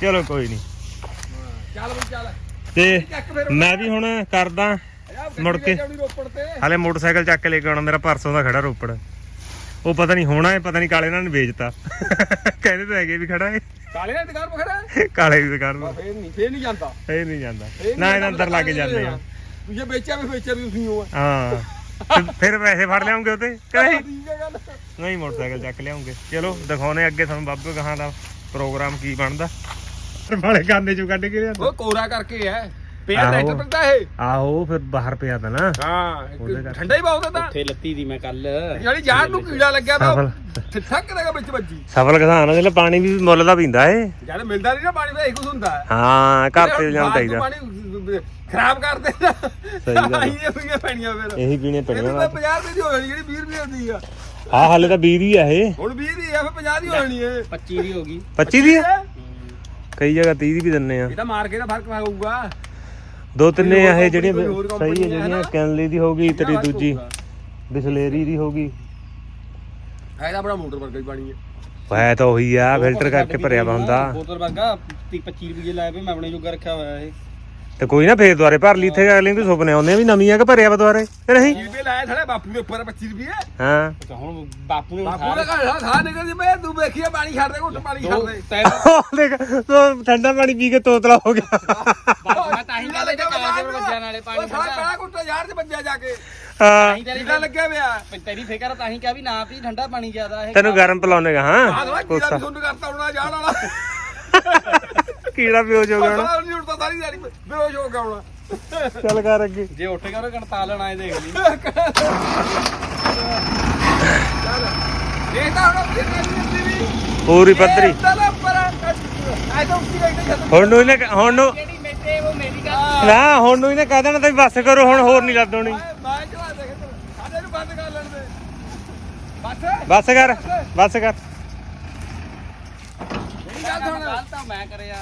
[SPEAKER 3] ਚਲੋ ਕੋਈ ਨਹੀਂ।
[SPEAKER 2] ਚੱਲ ਬਈ ਚੱਲ।
[SPEAKER 3] ਤੇ
[SPEAKER 2] ਫਿਰ
[SPEAKER 3] ਮੈਂ ਵੀ ਹੁਣ ਕਰਦਾ ਮੁੜ ਕੇ।
[SPEAKER 2] ਤੇ?
[SPEAKER 3] ਹਾਲੇ ਮੋਟਰਸਾਈਕਲ ਚੱਕ ਕੇ ਲੈ ਕੇ ਆਉਣਾ ਮੇਰਾ ਪਰਸੋਂ ਦਾ ਖੜਾ ਰੋਪੜ। ਉਹ ਪਤਾ ਨਹੀਂ ਹੋਣਾ ਹੈ ਪਤਾ ਨਹੀਂ ਕਾਲੇ ਨਾਲ ਨੇ ਵੇਚਤਾ। ਕਹਿੰਦੇ ਤਾਂ ਹੈਗੇ ਵੀ ਖੜਾ ਹੈ।
[SPEAKER 2] ਕਾਲੇ ਨਾਲ ਦੁਕਾਨ ਪਖੜਾ ਹੈ?
[SPEAKER 3] ਕਾਲੇ ਦੀ ਦੁਕਾਨ ਨੂੰ
[SPEAKER 2] ਫੇਰ ਨਹੀਂ ਫੇਰ ਨਹੀਂ ਜਾਂਦਾ।
[SPEAKER 3] ਇਹ ਨਹੀਂ ਜਾਂਦਾ। ਨਾ ਇਹਦੇ ਅੰਦਰ ਲਾ ਕੇ ਜਾਂਦੇ ਆ।
[SPEAKER 2] ਤੂੰ। ਜੇ ਵੇਚਿਆ ਵੀ ਵੇਚਿਆ ਵੀ ਤੁਸੀਂ ਹੋ।
[SPEAKER 3] ਹਾਂ। ਤੇ ਫਿਰ ਪੈਸੇ ਫੜ ਲਿਆਉਂਗੇ
[SPEAKER 2] ਗੱਲ।
[SPEAKER 3] ਨਹੀਂ ਮੋਟਰਸਾਈਕਲ ਚੱਕ ਲਿਆਉਂਗੇ। ਚਲੋ ਦਿਖਾਉਨੇ ਅੱਗੇ ਤੁਹਾਨੂੰ ਬਾਬੇ ਕਹਾਂ ਦਾ ਪ੍ਰੋਗਰਾਮ ਕੀ ਬਣਦਾ। ਵਾਲੇ ਗਾਨੇ ਚੋਂ ਕੱਢ ਕੇ ਲਿਆਂਦਾ।
[SPEAKER 2] ਉਹ ਕੋਰਾ ਕਰਕੇ ਹੈ ਪਿਆ
[SPEAKER 3] ਆਹੋ।
[SPEAKER 2] ਟਰੈਕਟਰ ਇਹ।
[SPEAKER 3] ਆਹੋ ਫਿਰ ਬਾਹਰ ਪਿਆ ਤਾਂ ਨਾ।
[SPEAKER 2] ਹਾਂ
[SPEAKER 3] ਉਹਦੇ
[SPEAKER 2] ਇੱਕ
[SPEAKER 3] ਕਰਕੇ।
[SPEAKER 2] ਠੰਡਾ ਹੀ ਬਹੁਤ ਤਾਂ।
[SPEAKER 1] ਉੱਥੇ ਲੱਤੀ ਦੀ ਮੈਂ ਕੱਲ
[SPEAKER 2] ਜਿਹੜੀ ਜਾੜ ਨੂੰ ਕੀੜਾ ਲੱਗਿਆ ਵਾ
[SPEAKER 3] ਸਫਲ।
[SPEAKER 2] ਠੱਕ ਦੇਗਾ ਵਿੱਚ ਵੱਜੀ।
[SPEAKER 3] ਸਫਲ ਕਿਸਾਨ ਜਿਹੜੇ ਪਾਣੀ ਵੀ ਮੁੱਲ ਦਾ ਪੀਂਦਾ ਏ
[SPEAKER 2] ਜਦ ਮਿਲਦਾ ਨਹੀਂ ਨਾ ਪਾਣੀ ਦਾ ਇਹ ਕੁਝ ਹੁੰਦਾ। ਹੈ
[SPEAKER 3] ਹਾਂ ਘਰ ਤੇ ਜਾਣਾ ਚਾਹੀਦਾ।
[SPEAKER 2] ਪਾਣੀ ਖਰਾਬ ਕਰਦੇ ਨਾ
[SPEAKER 3] ਸਹੀ ਗੱਲ ਹੈ।
[SPEAKER 2] ਇਹ ਹੋਈਆਂ ਪੈਣੀਆਂ ਫਿਰ।
[SPEAKER 3] ਇਹੀ ਪੀਣੇ
[SPEAKER 2] ਇਹ
[SPEAKER 3] ਪੈਣੇ
[SPEAKER 2] ਤਾਂ 50 ਰੁਪਏ ਦੀ ਹੋ ਜਾਣੀ ਜਿਹੜੀ 20 ਰੁਪਏ ਦੀ ਆ।
[SPEAKER 3] ਹਾਂ ਹਾਲੇ ਤਾਂ 20 ਦੀ ਆ ਇਹ।
[SPEAKER 2] ਹੁਣ 20 ਦੀ ਆ ਫਿਰ 50 ਦੀ ਹੋ ਜਾਣੀ ਹੈ
[SPEAKER 1] 25 ਦੀ ਹੋ ਗਈ।
[SPEAKER 3] 25 ਦੀ ਆ? ਕਈ ਜਗ੍ਹਾ 30 ਦੀ ਵੀ ਦਿੰਨੇ ਆ।
[SPEAKER 2] ਇਹ ਤਾਂ ਮਾਰ ਕੇ ਦਾ ਫ਼ਰਕ ਹੋਊਗਾ
[SPEAKER 3] ਦੋ ਤਿੰਨੇ ਇਹ ਜਿਹੜੀਆਂ
[SPEAKER 2] ਕੋਈ ਹੋਰ
[SPEAKER 3] ਸਹੀ ਹੈ ਜਿਹੜੀਆਂ
[SPEAKER 2] ਨਾ।
[SPEAKER 3] ਕੈਨਲੀ ਦੀ ਹੋ ਗਈ ਤੇਰੀ ਦੂਜੀ
[SPEAKER 2] ਹੋਊਗਾ।
[SPEAKER 3] ਬਿਸਲੇਰੀ ਦੀ ਹੋ ਗਈ
[SPEAKER 2] ਹੈ ਤਾਂ ਬੜਾ ਮੋਟਰ ਵਰਗਾ ਹੀ ਪਾਣੀ ਹੈ।
[SPEAKER 3] ਹੈ ਤਾਂ ਉਹੀ ਆ ਫਿਲਟਰ ਕਰਕੇ ਭਰਿਆ ਵਾ ਹੁੰਦਾ।
[SPEAKER 1] ਬੋਤਲ ਵਰਗਾ 25 ਰੁਪਏ ਲਾਏ ਪਏ ਮੈਂ ਆਪਣੇ ਜੋਗਾ ਰੱਖਿਆ ਹੋਇਆ ਇਹ।
[SPEAKER 3] ਤੇ ਕੋਈ ਨਾ ਫੇਰ ਦੁਆਰੇ ਭਰ ਲਈ ਇੱਥੇ ਅਗਲੇ ਨੂੰ ਸੁਪਨੇ ਆਉਂਦੇ ਆ ਵੀ ਨਵੀਂ ਆ ਕਿ ਭਰਿਆ ਵਾ ਦੁਆਰੇ ਕਿ ਨਹੀਂ
[SPEAKER 2] 20 ਰੁਪਏ ਲਾਇਆ ਥੜੇ ਬਾਪੂ ਦੇ ਉੱਪਰ 25 ਰੁਪਏ।
[SPEAKER 3] ਹਾਂ।
[SPEAKER 1] ਹੁਣ ਬਾਪੂ ਨੇ
[SPEAKER 2] ਬਾਪੂ ਦਾ ਘਰ ਖਾ ਨਿਕਲ ਜੀ ਮੈਂ ਤੂੰ ਵੇਖੀਆ ਪਾਣੀ ਛੱਡ ਦੇ ਘੁੱਟ ਪਾਣੀ ਛੱਡ ਦੇ।
[SPEAKER 3] ਉਹ ਦੇਖ ਤੂੰ ਠੰਡਾ ਪਾਣੀ ਪੀ ਕੇ ਤੋਤਲਾ ਹੋ ਗਿਆ।
[SPEAKER 1] ਮੈਂ ਤਾਂ ਹੀ ਕਾਲੇ ਦੇ ਵੱਜਿਆ ਨਾਲੇ ਪਾਣੀ
[SPEAKER 2] ਉਹ ਸਾਰਾ ਘੁੱਟ ਯਾਰ ਤੇ ਵੱਜਿਆ ਜਾ ਕੇ।
[SPEAKER 3] ਹਾਂ।
[SPEAKER 2] ਕੀੜਾ ਲੱਗਿਆ ਪਿਆ।
[SPEAKER 1] ਤੇਰੀ ਫਿਕਰ ਤਾਂ ਹੀ ਕਿਹਾ ਵੀ ਨਾ ਪੀ ਠੰਡਾ ਪਾਣੀ ਜ਼ਿਆਦਾ ਇਹ
[SPEAKER 3] ਤੈਨੂੰ ਗਰਮ ਪਿਲਾਉਣੇਗਾ
[SPEAKER 2] ਆਹ
[SPEAKER 3] ਹਾਂ
[SPEAKER 2] ਵੀ ਸੁਣ ਕਰਤਾ ਹੋਣਾ ਜਾਣ ਵਾਲਾ।
[SPEAKER 3] ਕੀੜਾ ਪਿਓ ਜੋ ਗਾਣਾ
[SPEAKER 2] ਸਾਰਾ ਨਹੀਂ ਉੱਠਦਾ ਸਾਰੀ ਦਿਹਾੜੀ ਬੇਹੋਸ਼ ਹੋ ਗਿਆ ਹੋਣਾ।
[SPEAKER 3] ਚੱਲ ਕਰ ਅੱਗੇ।
[SPEAKER 1] ਜੇ ਉੱਠ ਕੇ ਉਹ ਕਣਤਾਲਣ ਆਏ ਦੇਖ ਲਈ।
[SPEAKER 2] ਚੱਲ। ਇਹ ਤਾਂ ਹੁਣ ਫਿਰ ਨਹੀਂ ਵੀ।
[SPEAKER 3] ਪੂਰੀ ਪੱਧਰੀ।
[SPEAKER 2] ਪਰ ਤਾਂ ਤੇ
[SPEAKER 3] ਹੁਣ ਨੂੰ ਇਹਨੇ ਹੁਣ ਨੂੰ
[SPEAKER 1] ਜਿਹੜੀ ਮੇਤੇ ਉਹ ਮੇਰੀ ਗੱਲ
[SPEAKER 3] ਨਾ ਹੁਣ ਨੂੰ ਇਹਨੇ ਕਹਿ ਦੇਣਾ ਤੁਸੀਂ ਬੱਸ ਕਰੋ ਹੁਣ ਹੋਰ ਨਹੀਂ ਲੱਦ ਹੋਣੀ।
[SPEAKER 2] ਮੈਂ ਚਲਾ ਦੇ ਸਾਡੇ ਨੂੰ ਬੰਦ ਕਰ ਲੈਣ ਦੇ। ਬਸ।
[SPEAKER 3] ਬੱਸ ਕਰ ਬੱਸ ਕਰ।
[SPEAKER 2] ਮੇਰੀ ਗੱਲ ਸੁਣ?
[SPEAKER 1] ਗੱਲ ਤਾਂ ਮੈਂ ਕਰਿਆ।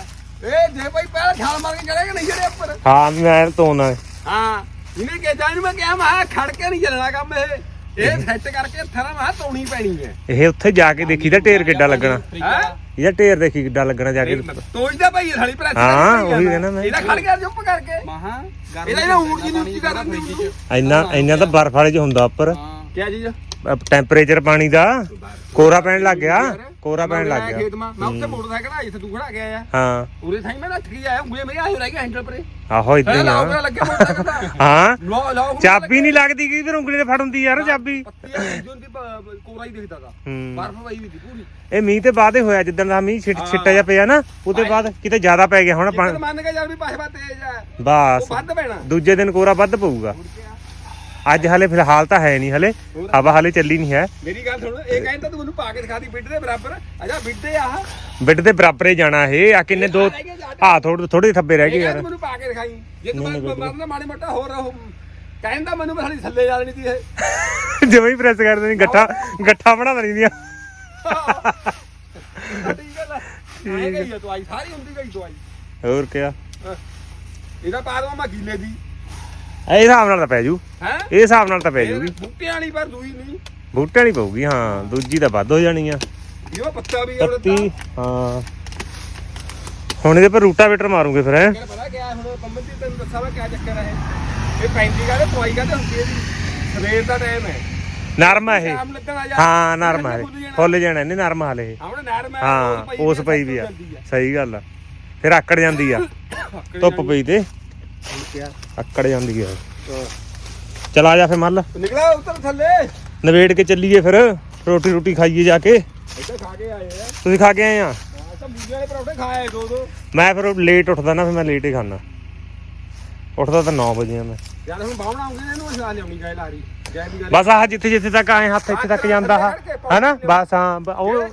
[SPEAKER 2] ਇਹ ਜੇ ਭਾਈ ਪਹਿਲਾਂ ਛਾਲ ਮਾਰ ਕੇ ਚੜੇਗਾ ਨਹੀਂ ਜਿਹੜੇ ਉੱਪਰ।
[SPEAKER 3] ਹਾਂ ਮੈਂ ਤੋਨਾ
[SPEAKER 2] ਹਾਂ। ਇਹਨੇ ਕਿਹਾ ਜਾਨ ਮੈਂ ਕਿਹਾ ਮੈਂ ਖੜ ਕੇ ਨਹੀਂ ਚੱਲਣਾ ਕੰਮ ਇਹ। ਇਹ ਸੈੱਟ ਕਰਕੇ ਥਰਾ ਮੈਂ ਤੋਣੀ ਪੈਣੀ ਹੈ।
[SPEAKER 3] ਇਹ ਉੱਥੇ ਜਾ ਕੇ ਦੇਖੀ ਤਾਂ ਢੇਰ ਕਿੱਡਾ ਲੱਗਣਾ।
[SPEAKER 2] ਹੈ
[SPEAKER 3] ਇਹਦਾ ਢੇਰ ਦੇਖੀ ਕਿੱਡਾ ਲੱਗਣਾ ਜਾ ਕੇ।
[SPEAKER 2] ਤੋੜਦਾ ਭਾਈ ਸਾਲੀ ਪ੍ਰੈਸ
[SPEAKER 3] ਹਾਂ, ਉਹੀ ਕਹਿੰਦਾ ਮੈਂ।
[SPEAKER 2] ਇਹਦਾ ਖੜ ਗਿਆ ਚੁੱਪ ਕਰਕੇ।
[SPEAKER 4] ਮਹਾ
[SPEAKER 2] ਇਹਦਾ ਇਹਨਾਂ ਊਂਟ ਜੀ ਉੱਚੀ ਕਰ ਦਿੰਦੀ
[SPEAKER 3] ਇੰਨਾ ਇੰਨਾ ਤਾਂ ਬਰਫ ਵਾਲੇ 'ਚ ਹੁੰਦਾ ਉੱਪਰ।
[SPEAKER 2] ਕਿਆ ਚੀਜ਼?
[SPEAKER 3] ਟੈਂਪਰੇਚਰ ਪਾਣੀ ਦਾ ਕੋਰਾ ਪੈਣ ਲੱਗ ਗਿਆ ਕੋਰਾ ਪੈਣ ਲੱਗ ਗਿਆ।
[SPEAKER 2] ਖੇਤ ਮਾ ਮੈਂ ਉੱਥੇ ਮੋਟਰਸਾਈਕਲ ਆ ਜਿੱਥੇ ਤੂੰ ਖੜਾ ਗਿਆ ਆ
[SPEAKER 3] ਹਾਂ।
[SPEAKER 2] ਉਰੇ ਥਾਈ ਮੈਂ ਨੱਠ ਕੇ ਆਇਆ ਉਂਗਲੇ ਮੇਰੇ ਆਏ ਰਹਿ ਗਿਆ ਹੈਂਡਲ ਪਰੇ।
[SPEAKER 3] ਆਹੋ ਇਦਾਂ
[SPEAKER 2] ਹੈ
[SPEAKER 3] ਆ। ਹਾਂ। ਚਾਬੀ ਨਹੀਂ ਲੱਗਦੀ ਕੀ ਫਿਰ ਉਂਗਲੀ ਤੇ ਫੜ ਹੁੰਦੀ ਯਾਰ ਚਾਬੀ।
[SPEAKER 2] ਜੋ ਕੋਰਾ ਹੀ ਦਿਖਦਾ ਦਾ ਬਰਫ ਪਈ ਵੀ ਸੀ ਪੂਰੀ।
[SPEAKER 3] ਇਹ ਮੀਂਹ ਤੇ ਬਾਅਦ ਹੀ ਹੋਇਆ ਜਿੱਦਣ ਦਾ ਮੀਂਹ ਛਿੱਟ ਛਿੱਟਾ ਜਿਹਾ ਪਿਆ ਨਾ ਉਹਦੇ ਬਾਅਦ ਕਿਤੇ ਜ਼ਿਆਦਾ ਪੈ ਗਿਆ ਹੁਣ
[SPEAKER 2] ਜਿੱਦਣ
[SPEAKER 3] ਪਾਣੀ
[SPEAKER 2] ਮੰਨ ਕੇ ਚੱਲ ਵੀ ਪਾਸਾ ਤੇਜ਼ ਆ। ਉਹ
[SPEAKER 3] ਬਸ
[SPEAKER 2] ਵੱਧ ਪੈਣਾ।
[SPEAKER 3] ਦੂਜੇ ਦਿਨ ਕੋਰਾ ਵੱਧ ਪਊਗਾ। ਅੱਜ ਹਲੇ ਫਿਲਹਾਲ ਤਾਂ ਹੈ ਨਹੀਂ ਹਲੇ ਹਵਾ ਹਲੇ ਚੱਲੀ ਨਹੀਂ ਹੈ।
[SPEAKER 2] ਮੇਰੀ ਗੱਲ ਸੁਣ ਇਹ ਕਹਿੰਦਾ ਤੂੰ ਮੈਨੂੰ ਪਾ ਕੇ ਦਿਖਾ ਦੀ ਬਿੱਡ ਦੇ ਬਰਾਬਰ। ਅਜਾ ਬਿੱਡੇ ਆ
[SPEAKER 3] ਬਿੱਡ ਦੇ ਬਰਾਬਰੇ ਜਾਣਾ ਇਹ ਆ ਕਿੰਨੇ ਦੋ ਹਾਂ ਥੋੜੇ ਥੋੜੇ ਥੱਬੇ ਰਹਿ ਗਏ ਯਾਰ।
[SPEAKER 2] ਮੈਨੂੰ ਪਾ ਕੇ ਦਿਖਾਈ। ਜੇ ਤੂੰ ਮਰਨਾ ਮਾੜੇ ਮੋਟਾ ਹੋਰ ਰਹੋ ਕਹਿੰਦਾ ਮੈਨੂੰ ਸਾਲੀ ਥੱਲੇ ਜਾ ਲੈਣੀ ਸੀ ਇਹ।
[SPEAKER 3] ਜਿਵੇਂ ਹੀ ਪ੍ਰੈਸ ਕਰ ਦੇਣੀ ਗੱਠਾ ਗੱਠਾ ਬਣਾ ਦੇਣੀ ਦੀਆਂ।
[SPEAKER 2] ਠੀਕ ਹੈ ਆਏ ਗਈ ਆ ਦਵਾਈ ਸਾਰੀ ਹੁੰਦੀ ਗਈ ਦਵਾਈ।
[SPEAKER 3] ਹੋਰ ਕਿਆ?
[SPEAKER 2] ਇਹਦਾ ਪਾ ਦਵਾਂ ਮੈਂ ਕਿੱਲੇ ਦੀ।
[SPEAKER 3] ਇਹ ਹਿਸਾਬ ਨਾਲ ਤਾਂ ਪੈ ਜੂ।
[SPEAKER 2] ਹੈ?
[SPEAKER 3] ਇਹ ਹਿਸਾਬ ਨਾਲ ਤਾਂ ਪੈ ਜੂਗੀ।
[SPEAKER 2] ਬੂਟਿਆਂ ਵਾਲੀ ਪਰ ਦੂਈ ਨਹੀਂ।
[SPEAKER 3] ਬੂਟੇ ਨਹੀਂ ਪਊਗੀ ਹਾਂ। ਦੂਜੀ ਤਾਂ ਵੱਧ ਹੋ ਜਾਣੀ ਆ।
[SPEAKER 2] ਇਹਦਾ ਪੱਤਾ ਵੀ ਹੁਣ
[SPEAKER 3] ਪੱਤੀ ਹਾਂ। ਹੁਣ ਇਹਦੇ ਪਰ ਰੂਟਾਵੇਟਰ ਮਾਰੂਗੇ ਫਿਰ ਹੈ।
[SPEAKER 2] ਪਤਾ ਕਿਆ ਹੁਣ ਬੰਬਨ ਦੀ ਤੈਨੂੰ ਦੱਸਾਂ ਮੈਂ ਕਿਆ ਚੱਕਰ ਹੈ ਇਹ। ਇਹ ਪੈਂਦੀ ਕਾ ਤੇ ਪਵਾਈ ਕਾ ਤੇ ਹੁੰਦੀ ਇਹਦੀ ਸਵੇਰ ਦਾ ਟਾਈਮ ਹੈ।
[SPEAKER 3] ਨਰਮ ਇਹ।
[SPEAKER 2] ਜਾ
[SPEAKER 3] ਹਾਂ ਨਰਮ ਇਹ। ਫੁੱਲ ਜਾਣਾ ਇਹਨੇ ਨਰਮ ਹਾਲੇ ਇਹ।
[SPEAKER 2] ਹੈ
[SPEAKER 3] ਹਾਂ ਉਸ ਪਈ ਵੀ ਆ। ਸਹੀ ਗੱਲ ਆ। ਫਿਰ ਆਕੜ ਜਾਂਦੀ ਆ। ਧੁੱਪ ਪਈ ਤੇ। ਆਕੜ ਜਾਂਦੀ ਆ। ਚਲ ਆ ਜਾ ਫਿਰ ਮੱਲ।
[SPEAKER 2] ਨਿਕਲਾ ਉੱਤਰ ਥੱਲੇ।
[SPEAKER 3] ਨਵੇੜ ਕੇ ਚੱਲੀਏ ਫਿਰ। ਰੋਟੀ ਰੋਟੀ ਖਾਈਏ ਜਾ ਕੇ।
[SPEAKER 2] ਇੱਥੇ ਖਾ ਕੇ ਆਏ ਆ।
[SPEAKER 3] ਤੁਸੀਂ ਖਾ ਕੇ ਆਏ ਆ?
[SPEAKER 2] ਹਾਂ ਤਾਂ ਮੂੰਗੇ ਵਾਲੇ ਪਰੌਂਠੇ ਖਾਏ ਦੋ ਦੋ।
[SPEAKER 3] ਮੈਂ ਫਿਰ ਲੇਟ ਉੱਠਦਾ ਨਾ ਫਿਰ ਮੈਂ ਲੇਟ ਹੀ ਖਾਣਾ ਉੱਠਦਾ ਤਾਂ 9 ਵਜੇ ਆ ਮੈਂ।
[SPEAKER 2] ਯਾਰ ਹੁਣ ਬਾਹਣਾ ਆਉਂਗੇ ਇਹਨੂੰ ਅਸਲਾ ਲਿਆਉਣੀ ਗਏ ਲਾਰੀ। ਗਏ ਦੀ ਗੱਲ।
[SPEAKER 3] ਬਸ ਆਹ ਜਿੱਥੇ ਜਿੱਥੇ ਤੱਕ ਆਏ ਹੱਥ ਇੱਥੇ ਤੱਕ ਜਾਂਦਾ ਆ ਹਨਾ? ਬਸ ਹਾਂ ਬ- ਉਹ
[SPEAKER 2] ਇਹ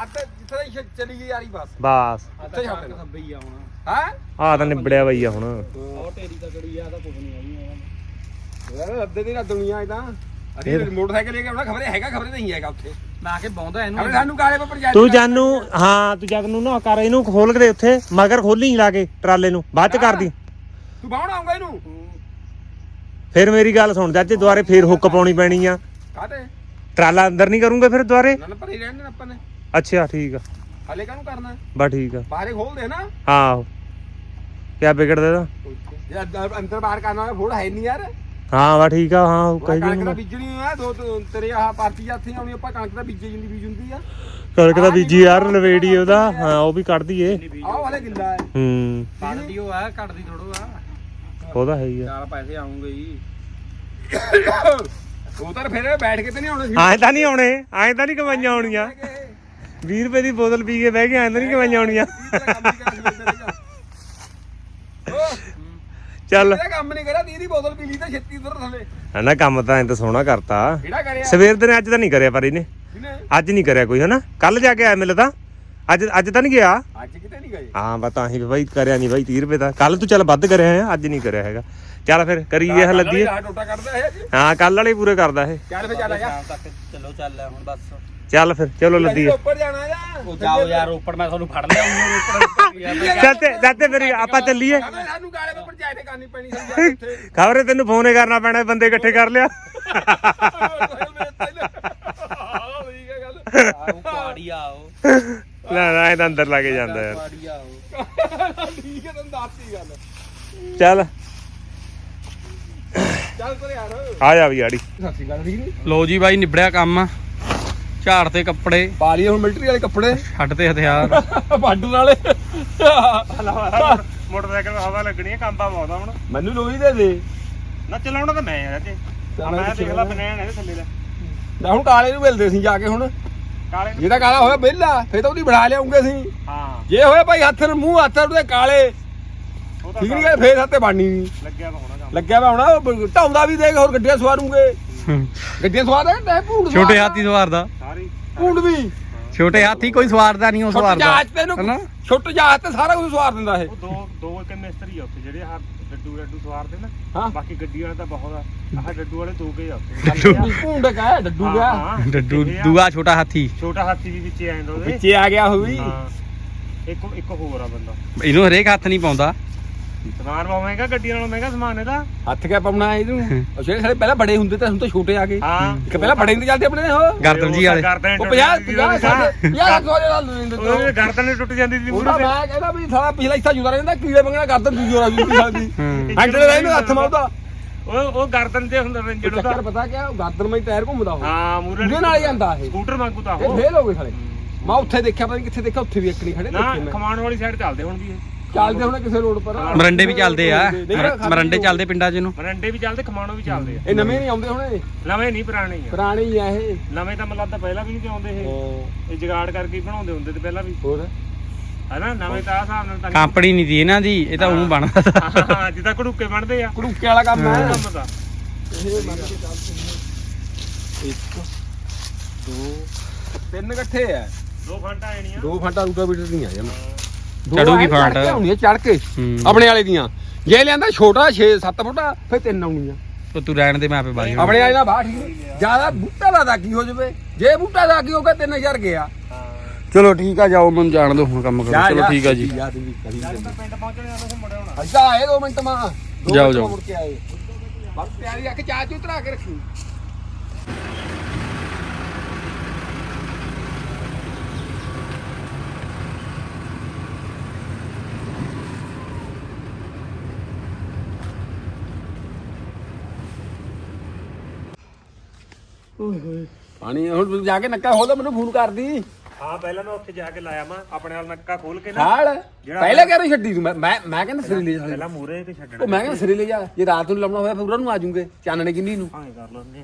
[SPEAKER 2] ਹੱਥ ਜਿੱਥੇ ਹੀ ਚਲੀ ਗਈ ਯਾਰੀ ਬਸ।
[SPEAKER 3] ਬਸ।
[SPEAKER 2] ਉੱਥੇ ਹੀ ਹੱਥ
[SPEAKER 4] ਹੀ ਆਉਣਾ।
[SPEAKER 2] ਹਾਂ?
[SPEAKER 3] ਆ ਤਾਂ ਨਿਬੜਿਆ ਬਈ ਆ ਹੁਣ।
[SPEAKER 4] ਉਹ ਢੇਰੀ ਤਾਂ ਗੜੀ ਆ ਤਾਂ ਕੁਝ ਨਹੀਂ ਆਈ
[SPEAKER 2] ਯਾਰ ਅੱਧੇ ਦੀ ਨਾ ਦੁਨੀਆ ਇਹਦਾ ਅਸੀਂ ਮੋਟਰਸਾਈਕਲ ਲੈ ਕੇ ਆਉਣਾ ਖਬਰੇ ਹੈਗਾ ਖਬਰੇ ਨਹੀਂ ਹੈਗਾ ਉੱਥੇ।
[SPEAKER 4] ਮੈਂ ਆ ਕੇ ਬੌਂਦਾ ਇਹਨੂੰ
[SPEAKER 2] ਸਾਨੂੰ ਕਾਲੇ ਪੇਪਰ ਜਾ
[SPEAKER 3] ਤੂੰ ਜਾਨੂ ਹਾਂ ਤੂੰ ਜਦ ਨੂੰ ਨਾ ਕਰ ਇਹਨੂੰ ਖੋਲ ਕੇ ਦੇ ਉੱਥੇ ਮਗਰ ਖੋਲੀ ਲਾ ਕੇ ਟਰਾਲੇ ਨੂੰ ਬਾਅਦ ਚ ਕਰਦੀ।
[SPEAKER 2] ਤੂੰ ਬਾਹਣਾ ਆਉਂਗਾ ਇਹਨੂੰ?
[SPEAKER 3] ਫਿਰ ਮੇਰੀ ਗੱਲ ਸੁਣ ਚਾਚੇ ਦੁਆਰੇ ਫੇਰ ਹੁੱਕ ਪਾਉਣੀ ਪੈਣੀ ਆ।
[SPEAKER 2] ਕਾਹਤੇ
[SPEAKER 3] ਟਰਾਲਾ ਅੰਦਰ ਨਹੀਂ ਕਰੂੰਗਾ ਫਿਰ ਦੁਆਰੇ
[SPEAKER 2] ਨਾ ਪਰ ਹੀ ਰਹਿਣ ਆਪਾਂ ਨੇ।
[SPEAKER 3] ਅੱਛਾ ਠੀਕ ਆ।
[SPEAKER 2] ਹਲੇ ਕਾਹਨੂੰ ਕਰਨਾ?
[SPEAKER 3] ਬਾ ਠੀਕ ਆ।
[SPEAKER 2] ਬਾਹਰੇ ਖੋਲ ਦੇ ਨਾ।
[SPEAKER 3] ਹਾਂ। ਕਿਆ ਵਿਗੜਦਾ ਇਹਦਾ
[SPEAKER 2] ਜੇ ਅੰਦਰ- ਅੰਦਰ ਬਾਹਰ ਕਰਨਾ ਹੋਵੇ ਫੋੜ ਹੈ ਨਹੀਂ ਯਾਰ।
[SPEAKER 3] ਹਾਂ ਬਾ ਠੀਕ ਆ ਹਾਂ ਕਹੀ
[SPEAKER 2] ਕਣਕ ਦਾ ਬੀਜਣੀ ਆ ਦੋ ਦੋ- ਤੇਰੇ ਆਹ ਪਾਰਟੀ ਹੱਥੇ ਆਉਣੀ ਆਪਾਂ ਕਣਕ ਦਾ ਬੀਜੇ ਜਿੰਦੀ ਬੀਜ ਹੁੰਦੀ ਆ।
[SPEAKER 3] ਕਣਕ ਦਾ ਬੀਜੀ ਯਾਰ ਨਵੇੜੀ ਉਹਦਾ ਹਾਂ ਉਹ ਵੀ ਕੱਢ ਦਈਏ
[SPEAKER 2] ਆਹ ਵਾਲੇ ਗਿੱਲਾ ਹੈ।
[SPEAKER 3] ਹੂੰ।
[SPEAKER 4] ਪੜਦੀ ਉਹ ਆ ਕੱਢਦੀ ਥੋੜੋ ਆ।
[SPEAKER 3] ਉਹਦਾ ਹੈ ਹੀ ਆ।
[SPEAKER 4] ਚਾਰ ਪੈਸੇ ਆਉਂਗੇ ਹੀ
[SPEAKER 2] ਉਹ ਤਾਂ ਫਿਰ ਬੈਠ ਕੇ ਤੇ ਨਹੀਂ ਆਉਣੇ ਸੀ।
[SPEAKER 3] ਐਂ ਤਾਂ ਨਹੀਂ ਆਉਣੇ ਐਂ ਤਾਂ ਨਹੀਂ ਕਮਾਈਆਂ ਆਉਣੀਆਂ 20 ਰੁਪਏ ਦੀ ਬੋਤਲ ਪੀ ਕੇ ਬਹਿ ਕੇ ਐਂ ਤਾਂ ਨਹੀਂ ਕਮਾਈਆਂ ਆਉਣੀਆਂ ਚੱਲ।
[SPEAKER 2] ਇਹ ਕੰਮ ਨਹੀਂ ਕਰਿਆ 30 ਦੀ ਬੋਤਲ ਪੀ ਲਈ ਤਾਂ ਛੇਤੀ ਉਧਰ ਥੱਲੇ।
[SPEAKER 3] ਹਨਾ ਕੰਮ ਤਾਂ ਐਂ ਤਾਂ ਸੋਹਣਾ ਕਰਤਾ।
[SPEAKER 2] ਕਿਹੜਾ ਕਰਿਆ?
[SPEAKER 3] ਸਵੇਰ ਦੇ ਨੇ ਅੱਜ ਤਾਂ ਨਹੀਂ ਕਰਿਆ ਪਰ ਇਹਨੇ। ਅੱਜ ਨਹੀਂ ਕਰਿਆ ਕੋਈ ਹਨਾ ਕੱਲ ਜਾ ਕੇ ਆਇਆ ਮਿਲਦਾ ਅੱਜ ਅੱਜ ਤਾਂ ਨਹੀਂ ਗਿਆ।
[SPEAKER 2] ਅੱਜ ਕਿਤੇ ਨਹੀਂ ਗਏ?
[SPEAKER 3] ਹਾਂ ਬਸ ਤਾਂ ਹੀ ਵੀ ਬਾਈ ਕਰਿਆ ਨਹੀਂ ਬਾਈ 30 ਰੁਪਏ ਦਾ ਕੱਲ ਤੂੰ ਚੱਲ ਵੱਧ ਕਰਿਆ ਆ ਅੱਜ ਨਹੀਂ ਕਰਿਆ ਹੈਗਾ। ਚੱਲ ਫਿਰ ਕਰੀਏ
[SPEAKER 2] ਆਹ ਟੋਟਾ ਕੱਢਦਾ ਇਹ।
[SPEAKER 3] ਹਾਂ ਕੱਲ ਵਾਲੇ ਪੂਰੇ ਕਰਦਾ ਇਹ।
[SPEAKER 2] ਚੱਲ ਫੇ ਚੱਲ ਆ ਜਾ।
[SPEAKER 4] ਸ਼ਾਮ ਤੱਕ ਚਲੋ ਚੱਲ ਹੁਣ ਬਸ।
[SPEAKER 3] ਚੱਲ ਫਿਰ ਚਲੋ ਲੱਦੀਏ
[SPEAKER 2] ਉੱਪਰ ਜਾਣਾ ਜਾ?
[SPEAKER 4] ਉਹ ਜਾਓ ਯਾਰ ਉੱਪਰ ਮੈਂ ਤੁਹਾਨੂੰ ਫੜ ਲਿਆ ਉੱਪਰ ਯਾਰ
[SPEAKER 3] ਚੱਲ ਤੇ ਚੱਲ ਤੇ ਫਿਰ ਆਪਾਂ ਚੱਲੀਏ।
[SPEAKER 2] ਸਾਨੂੰ ਕਾਲੇ ਜਾਇ ਤੇ ਕਰਨੀ ਪੈਣੀ ਇੱਥੇ।
[SPEAKER 3] ਖਬਰੇ ਤੈਨੂੰ ਫੋਨ ਹੀ ਕਰਨਾ ਪੈਣਾ ਬੰਦੇ ਇਕੱਠੇ ਕਰ ਲਿਆ।
[SPEAKER 2] ਠੀਕ ਹੈ ਗੱਲ
[SPEAKER 4] ਆਓ ਪਾੜੀ ਆਓ
[SPEAKER 3] ਲੈ ਨਾ ਇਹ ਤਾਂ ਅੰਦਰ ਲਾ ਕੇ ਜਾਂਦਾ ਯਾਰ।
[SPEAKER 4] ਪਾੜੀ ਆਓ
[SPEAKER 2] ਠੀਕ ਹੈ ਤੈਨੂੰ ਗੱਲ।
[SPEAKER 3] ਚੱਲ।
[SPEAKER 2] ਚੱਲ ਕਰ ਯਾਰ।
[SPEAKER 3] ਆ ਜਾ ਵੀ ਆੜੀ।
[SPEAKER 2] ਸ਼੍ਰੀ ਅਕਾਲ ਠੀਕ ਨਹੀਂ
[SPEAKER 1] ਲੋ ਜੀ ਬਾਈ ਨਿਬੜਿਆ ਕੰਮ। ਝਾੜ ਤੇ ਕੱਪੜੇ।
[SPEAKER 2] ਪਾ ਲਈਏ ਹੁਣ ਮਿਲਟਰੀ ਵਾਲੇ ਕੱਪੜੇ।
[SPEAKER 1] ਛੱਡ ਤੇ ਹਥਿਆਰ।
[SPEAKER 2] ਬਾਡੂ ਵਾਲੇ
[SPEAKER 3] ਮੋਟਰਸਾਈਕਲ ਹਵਾ ਲੱਗਣੀ ਹੈ ਕੰਬਾ ਪਾਉਂਦਾ ਹੁਣ।
[SPEAKER 2] ਮੈਨੂੰ ਲੋਹੀ ਦੇ ਦੇ।
[SPEAKER 3] ਨਾ ਚਲਾਉਣਾ ਤਾਂ ਮੈਂ ਯਾਰ ਤੇ ਮੈਂ ਦੇਖ ਲਾ ਬਨੈਣ ਇਹਦੇ ਥੱਲੇ ਦਾ।
[SPEAKER 2] ਨਾ ਹੁਣ ਕਾਲੇ ਨੂੰ ਮਿਲਦੇ ਸੀ ਜਾ ਕੇ ਹੁਣ।
[SPEAKER 3] ਕਾਲੇ
[SPEAKER 2] ਜੇ ਤਾਂ ਕਾਲਾ ਹੋਇਆ ਵਿਹਲਾ ਫੇਰ ਤਾਂ ਉਹਦੀ ਬਣਾ ਲਿਆਉਂਗੇ ਅਸੀਂ।
[SPEAKER 3] ਹਾਂ।
[SPEAKER 2] ਜੇ ਹੋਇਆ ਭਾਈ ਹੱਥ ਨੂੰ ਮੂੰਹ ਹੱਥ ਉਹਦੇ ਕਾਲੇ। ਠੀਕ ਨਹੀਂ ਗੱਲ ਫੇਰ ਹੱਥੇ ਬਣਨੀ ਨਹੀਂ
[SPEAKER 3] ਲੱਗਿਆ ਤਾਂ ਹੋਣਾ
[SPEAKER 2] ਲੱਗਿਆ ਵਾ ਹੁਣ ਢਾਉਂਦਾ ਵੀ ਦੇਖ ਹੋਰ ਗੱਡੀਆਂ ਸਵਾਰੂਗੇ। ਗੱਡੀਆਂ ਸਵਾਰ ਦੇ ਤੇ ਭੂੰਡ
[SPEAKER 1] ਛੋਟੇ ਹਾਥੀ ਸਵਾਰਦਾ।
[SPEAKER 3] ਸਾਰੀ
[SPEAKER 2] ਭੂੰਡ ਵੀ।
[SPEAKER 1] ਛੋਟੇ ਹਾਥੀ ਕੋਈ ਸਵਾਰਦਾ ਨਹੀਂ ਉਹ
[SPEAKER 2] ਛੋਟੇ
[SPEAKER 1] ਸਵਾਰਦਾ।
[SPEAKER 2] ਜਹਾਜ਼ ਤੇ
[SPEAKER 1] ਹਨਾ?
[SPEAKER 2] ਇਹਨੂੰ ਛੋਟੇ ਜਹਾਜ਼ ਤੇ ਸਾਰਾ ਕੁਝ ਸਵਾਰ ਦਿੰਦਾ ਇਹ।
[SPEAKER 3] ਉਹ ਦੋ ਦੋ ਇੱਕ ਮਿਸਤਰੀ ਆ ਉੱਥੇ ਜਿਹੜੇ ਆਹ ਡੱਡੂ ਡੱਡੂ ਸਵਾਰਦੇ ਨਾ।
[SPEAKER 2] ਹਾਂ।
[SPEAKER 3] ਬਾਕੀ ਗੱਡੀ ਵਾਲੇ ਤਾਂ ਬਹੁਤ ਆ। ਆਹ ਡੱਡੂ ਵਾਲੇ ਦੋ ਗਏ ਆ ਉੱਥੇ।
[SPEAKER 2] ਭੂੰਡ ਕਾ ਡੱਡੂ ਗਿਆ।
[SPEAKER 3] ਹਾਂ,
[SPEAKER 1] ਡੱਡੂ
[SPEAKER 3] ਇਹ ਆ,
[SPEAKER 1] ਦੂਆ ਛੋਟਾ ਹਾਥੀ।
[SPEAKER 3] ਛੋਟਾ ਹਾਥੀ ਵੀ ਵਿੱਚੇ ਆ ਜਾਂਦਾ ਉਹਦੇ।
[SPEAKER 2] ਵਿੱਚੇ ਆ ਗਿਆ ਹੋਈ
[SPEAKER 3] ਹਾਂ। ਇੱਕ ਇੱਕ ਹੋਰ ਆ ਬੰਦਾ।
[SPEAKER 1] ਇਹਨੂੰ ਹਰੇਕ ਹੱਥ ਨਹੀਂ ਪਾਉਂਦਾ।
[SPEAKER 3] ਸਮਾਨ ਬਹੁਤ ਮਹਿੰਗਾ ਗੱਡੀਆਂ ਨਾਲੋਂ ਮਹਿੰਗਾ ਸਮਾਨ ਇਹਦਾ।
[SPEAKER 2] ਹੱਥ ਕਿਆ ਪਾਉਣਾ ਇਹਨੂੰ? ਜਿਹੜੇ ਸਾਡੇ ਪਹਿਲਾਂ ਬੜੇ ਹੁੰਦੇ ਤੇ ਹੁਣ ਤਾਂ ਛੋਟੇ ਆ ਗਏ।
[SPEAKER 3] ਹਾਂ।
[SPEAKER 2] ਇੱਕ ਪਹਿਲਾਂ ਬੜੇ ਹੁੰਦੇ ਚੱਲਦੇ ਆਪਣੇ ਉਹ।
[SPEAKER 1] ਗਰਦਨ ਜੀ ਵਾਲੇ।
[SPEAKER 2] ਉਹ 50 50 60 50 ਲੱਖ ਵਾਲੇ ਨਾਲ ਲੈਂਦੇ
[SPEAKER 3] ਉਹ ਗਰਦਨ ਟੁੱਟ ਜਾਂਦੀ ਸੀ ਮੂਰੇ
[SPEAKER 2] ਮੈਂ ਕਹਿੰਦਾ ਵੀ ਸਾਲਾ ਪਿਛਲਾ ਹਿੱਸਾ ਜੁਦਾ ਰਹਿੰਦਾ ਕੀੜੇ ਮੰਗਣਾ ਗਰਦਨ ਦੂਜੀ ਹੋਰਾ ਜੁਦੀ ਸਾਡੀ
[SPEAKER 1] ਹੂੰ।
[SPEAKER 2] ਹੈਂਡਲ ਰਹਿੰਦਾ ਹੱਥ ਮਾਉਦਾ
[SPEAKER 3] ਉਹ ਉਹ ਗਰਦਨ ਤੇ ਹੁੰਦਾ ਰੰਜਣ
[SPEAKER 2] ਚੱਕਰ
[SPEAKER 3] ਉਹਦਾ।
[SPEAKER 2] ਪਤਾ ਕਿਆ ਉਹ ਗਰਦਨ ਮੈਂ ਟਾਇਰ ਘੁੰਮਦਾ ਉਹ।
[SPEAKER 3] ਹਾਂ ਮੂਰੇ
[SPEAKER 2] ਉਹਦੇ ਨਾਲ ਹੀ ਜਾਂਦਾ ਇਹ।
[SPEAKER 3] ਸਕੂਟਰ ਵਾਂਗੂ ਤਾਂ
[SPEAKER 2] ਇਹ
[SPEAKER 3] ਉਹ।
[SPEAKER 2] ਫੇਲ ਹੋ ਗਏ ਸਾਲੇ। ਮੈਂ ਉੱਥੇ ਦੇਖਿਆ ਪਤਾ ਨੀ ਕਿੱਥੇ ਦੇਖਿਆ ਉੱਥੇ ਵੀ ਇੱਕ ਨਹੀਂ ਖੜੇ
[SPEAKER 3] ਨਾ
[SPEAKER 2] ਦੇਖੇ ਮੈਂ।
[SPEAKER 3] ਖਮਾਣ ਵਾਲੀ ਸਾਈਡ ਚੱਲਦੇ ਹੁਣ ਵੀ ਇਹ।
[SPEAKER 2] ਚੱਲਦੇ ਹੁਣ ਕਿਸੇ ਰੋਡ ਪਰ।
[SPEAKER 1] ਮਰੰਡੇ ਵੀ ਚੱਲਦੇ ਆ। ਮਰ- ਮਰੰਡੇ ਚੱਲਦੇ ਪਿੰਡਾਂ 'ਚ ਨੂੰ
[SPEAKER 3] ਮਰੰਡੇ ਵੀ ਚੱਲਦੇ ਖਮਾਣੋ ਵੀ ਚੱਲਦੇ ਆ।
[SPEAKER 2] ਇਹ ਨਵੇਂ ਨਹੀਂ ਆਉਂਦੇ ਹੁਣ। ਇਹ
[SPEAKER 3] ਨਵੇਂ ਨਹੀਂ ਪੁਰਾਣੇ ਹੀ ਆ।
[SPEAKER 2] ਪੁਰਾਣੇ ਹੀ ਆ ਇਹ।
[SPEAKER 3] ਨਵੇਂ ਤਾਂ ਮਤਲਬ ਤਾਂ ਪਹਿਲਾਂ ਵੀ ਨਹੀਂ ਤੇ ਆਉਂਦੇ ਇਹ। ਇਹ ਜਗਾੜ ਕਰਕੇ ਹੀ ਬਣਾਉਂਦੇ ਹੁੰਦੇ ਤੇ ਪਹਿਲਾਂ ਵੀ।
[SPEAKER 2] ਹੋਰ?
[SPEAKER 3] ਹੈਨਾ ਨਵੇਂ ਤਾਂ ਆਹ ਹਿਸਾਬ ਨਾਲ ਤਾਂ ਨਹੀਂ।
[SPEAKER 1] ਕੰਪਨੀ ਨਹੀਂ ਦੀ ਇਹਨਾਂ ਦੀ ਇਹ ਤਾਂ ਉਹ ਬਣਦਾ।
[SPEAKER 3] ਹਾਂ ਜਿੱਦਾਂ ਘੜੂਕੇ ਬਣਦੇ ਆ।
[SPEAKER 2] ਕੜੂਕੇ ਵਾਲਾ ਕੰਮ ਹੈ
[SPEAKER 3] ਕੰਮ ਤਾਂ।
[SPEAKER 2] ਇੱਕ ਦੋ ਤਿੰਨ ਇਕੱਠੇ ਆ।
[SPEAKER 3] ਦੋ ਫੰਟਾਂ ਆਣੀਆਂ
[SPEAKER 2] ਦੋ ਫਾਂਟਾ ਰੂਟਾ ਬੀਟਰ ਨਹੀਂ ਆ ਜਾਣਾ
[SPEAKER 1] ਚੜੂਗੀ ਫਾਂਟ।
[SPEAKER 2] ਆਉਣੀ ਚੜ ਕੇ
[SPEAKER 1] ਹੂੰ।
[SPEAKER 2] ਆਪਣੇ ਵਾਲੇ ਦੀਆਂ। ਜੇ ਲਿਆਂਦਾ ਛੋਟਾ 6 7 ਫੁੱਟਾ ਫਿਰ ਤਿੰਨ ਆਉਣੀਆਂ।
[SPEAKER 1] ਉਹ ਤੂੰ ਰਹਿਣ ਦੇ ਮੈਂ ਆਪੇ ਬਾਜੂ
[SPEAKER 2] ਆਪਣੇ ਵਾਲੇ ਦਾ ਬਾਹਰ ਠੀਕ ਜ਼ਿਆਦਾ ਬੂਟਾ ਦਾ ਦਾ ਕੀ ਹੋ ਜਵੇ? ਜੇ ਬੂਟਾ ਦਾ ਕੀ ਹੋ ਗਿਆ 3000 ਗਿਆ।
[SPEAKER 1] ਚਲੋ ਠੀਕ ਆ ਜਾਓ ਮੈਨੂੰ ਜਾਣ ਦਿਓ ਹੁਣ ਕੰਮ ਕਰੋ। ਚਲੋ ਠੀਕ ਆ ਜੀ।
[SPEAKER 3] ਪਿੰਡ ਪਹੁੰਚਣੇ ਵਾਲਾ ਤੋਂ ਮੁੜੇ ਹੋਣਾ
[SPEAKER 2] ਅੱਛਾ ਆਏ 2 ਮਿੰਟ ਮਾ।
[SPEAKER 1] ਜਾਓ, ਜਾਓ।
[SPEAKER 2] ਮੁੜ ਕੇ ਆਏ। ਬਸ ਤਿਆਰੀ ਆ ਕੇ ਚਾਹ ਚੂ ਧਰਾ ਕੇ ਰੱਖੀ। ਪਾਣੀ ਹੁਣ ਜਾ ਕੇ ਨੱਕਾ ਖੋਲ ਮੈਨੂੰ ਫੋਨ ਕਰਦੀ।
[SPEAKER 3] ਹਾਂ ਪਹਿਲਾਂ ਮੈਂ ਉੱਥੇ ਜਾ ਕੇ ਲਾਇਆ ਮੈਂ ਆਪਣੇ ਨਾਲ ਨੱਕਾ ਖੋਲ ਕੇ ਨਾ।
[SPEAKER 2] ਹਾਲ
[SPEAKER 3] ਜਿਹੜਾ
[SPEAKER 2] ਪਹਿਲੇ ਕਹਿ ਰਹੀ ਛੱਡੀ ਤੂੰ ਮੈਂ ਮੈਂ ਮੈਂ ਕਹਿੰਦਾ ਸਿਰੇ ਲੈ ਜਾ।
[SPEAKER 3] ਪਹਿਲਾਂ ਮੂਰੇ ਤੇ ਛੱਡਣਾ।
[SPEAKER 2] ਉਹ ਮੈਂ ਕਹਿੰਦਾ ਸਿਰੇ ਲੈ ਜਾ ਜੇ ਰਾਤ ਨੂੰ ਲਾਉਣਾ ਹੋਇਆ ਫਿਰ ਉਹਨਾਂ ਨੂੰ ਆ ਜੂਗੇ ਚਾਨਣੇ ਕਿੰਨੀ ਨੂੰ।
[SPEAKER 3] ਹਾਂ ਕਰ ਲੈਂਦੇ?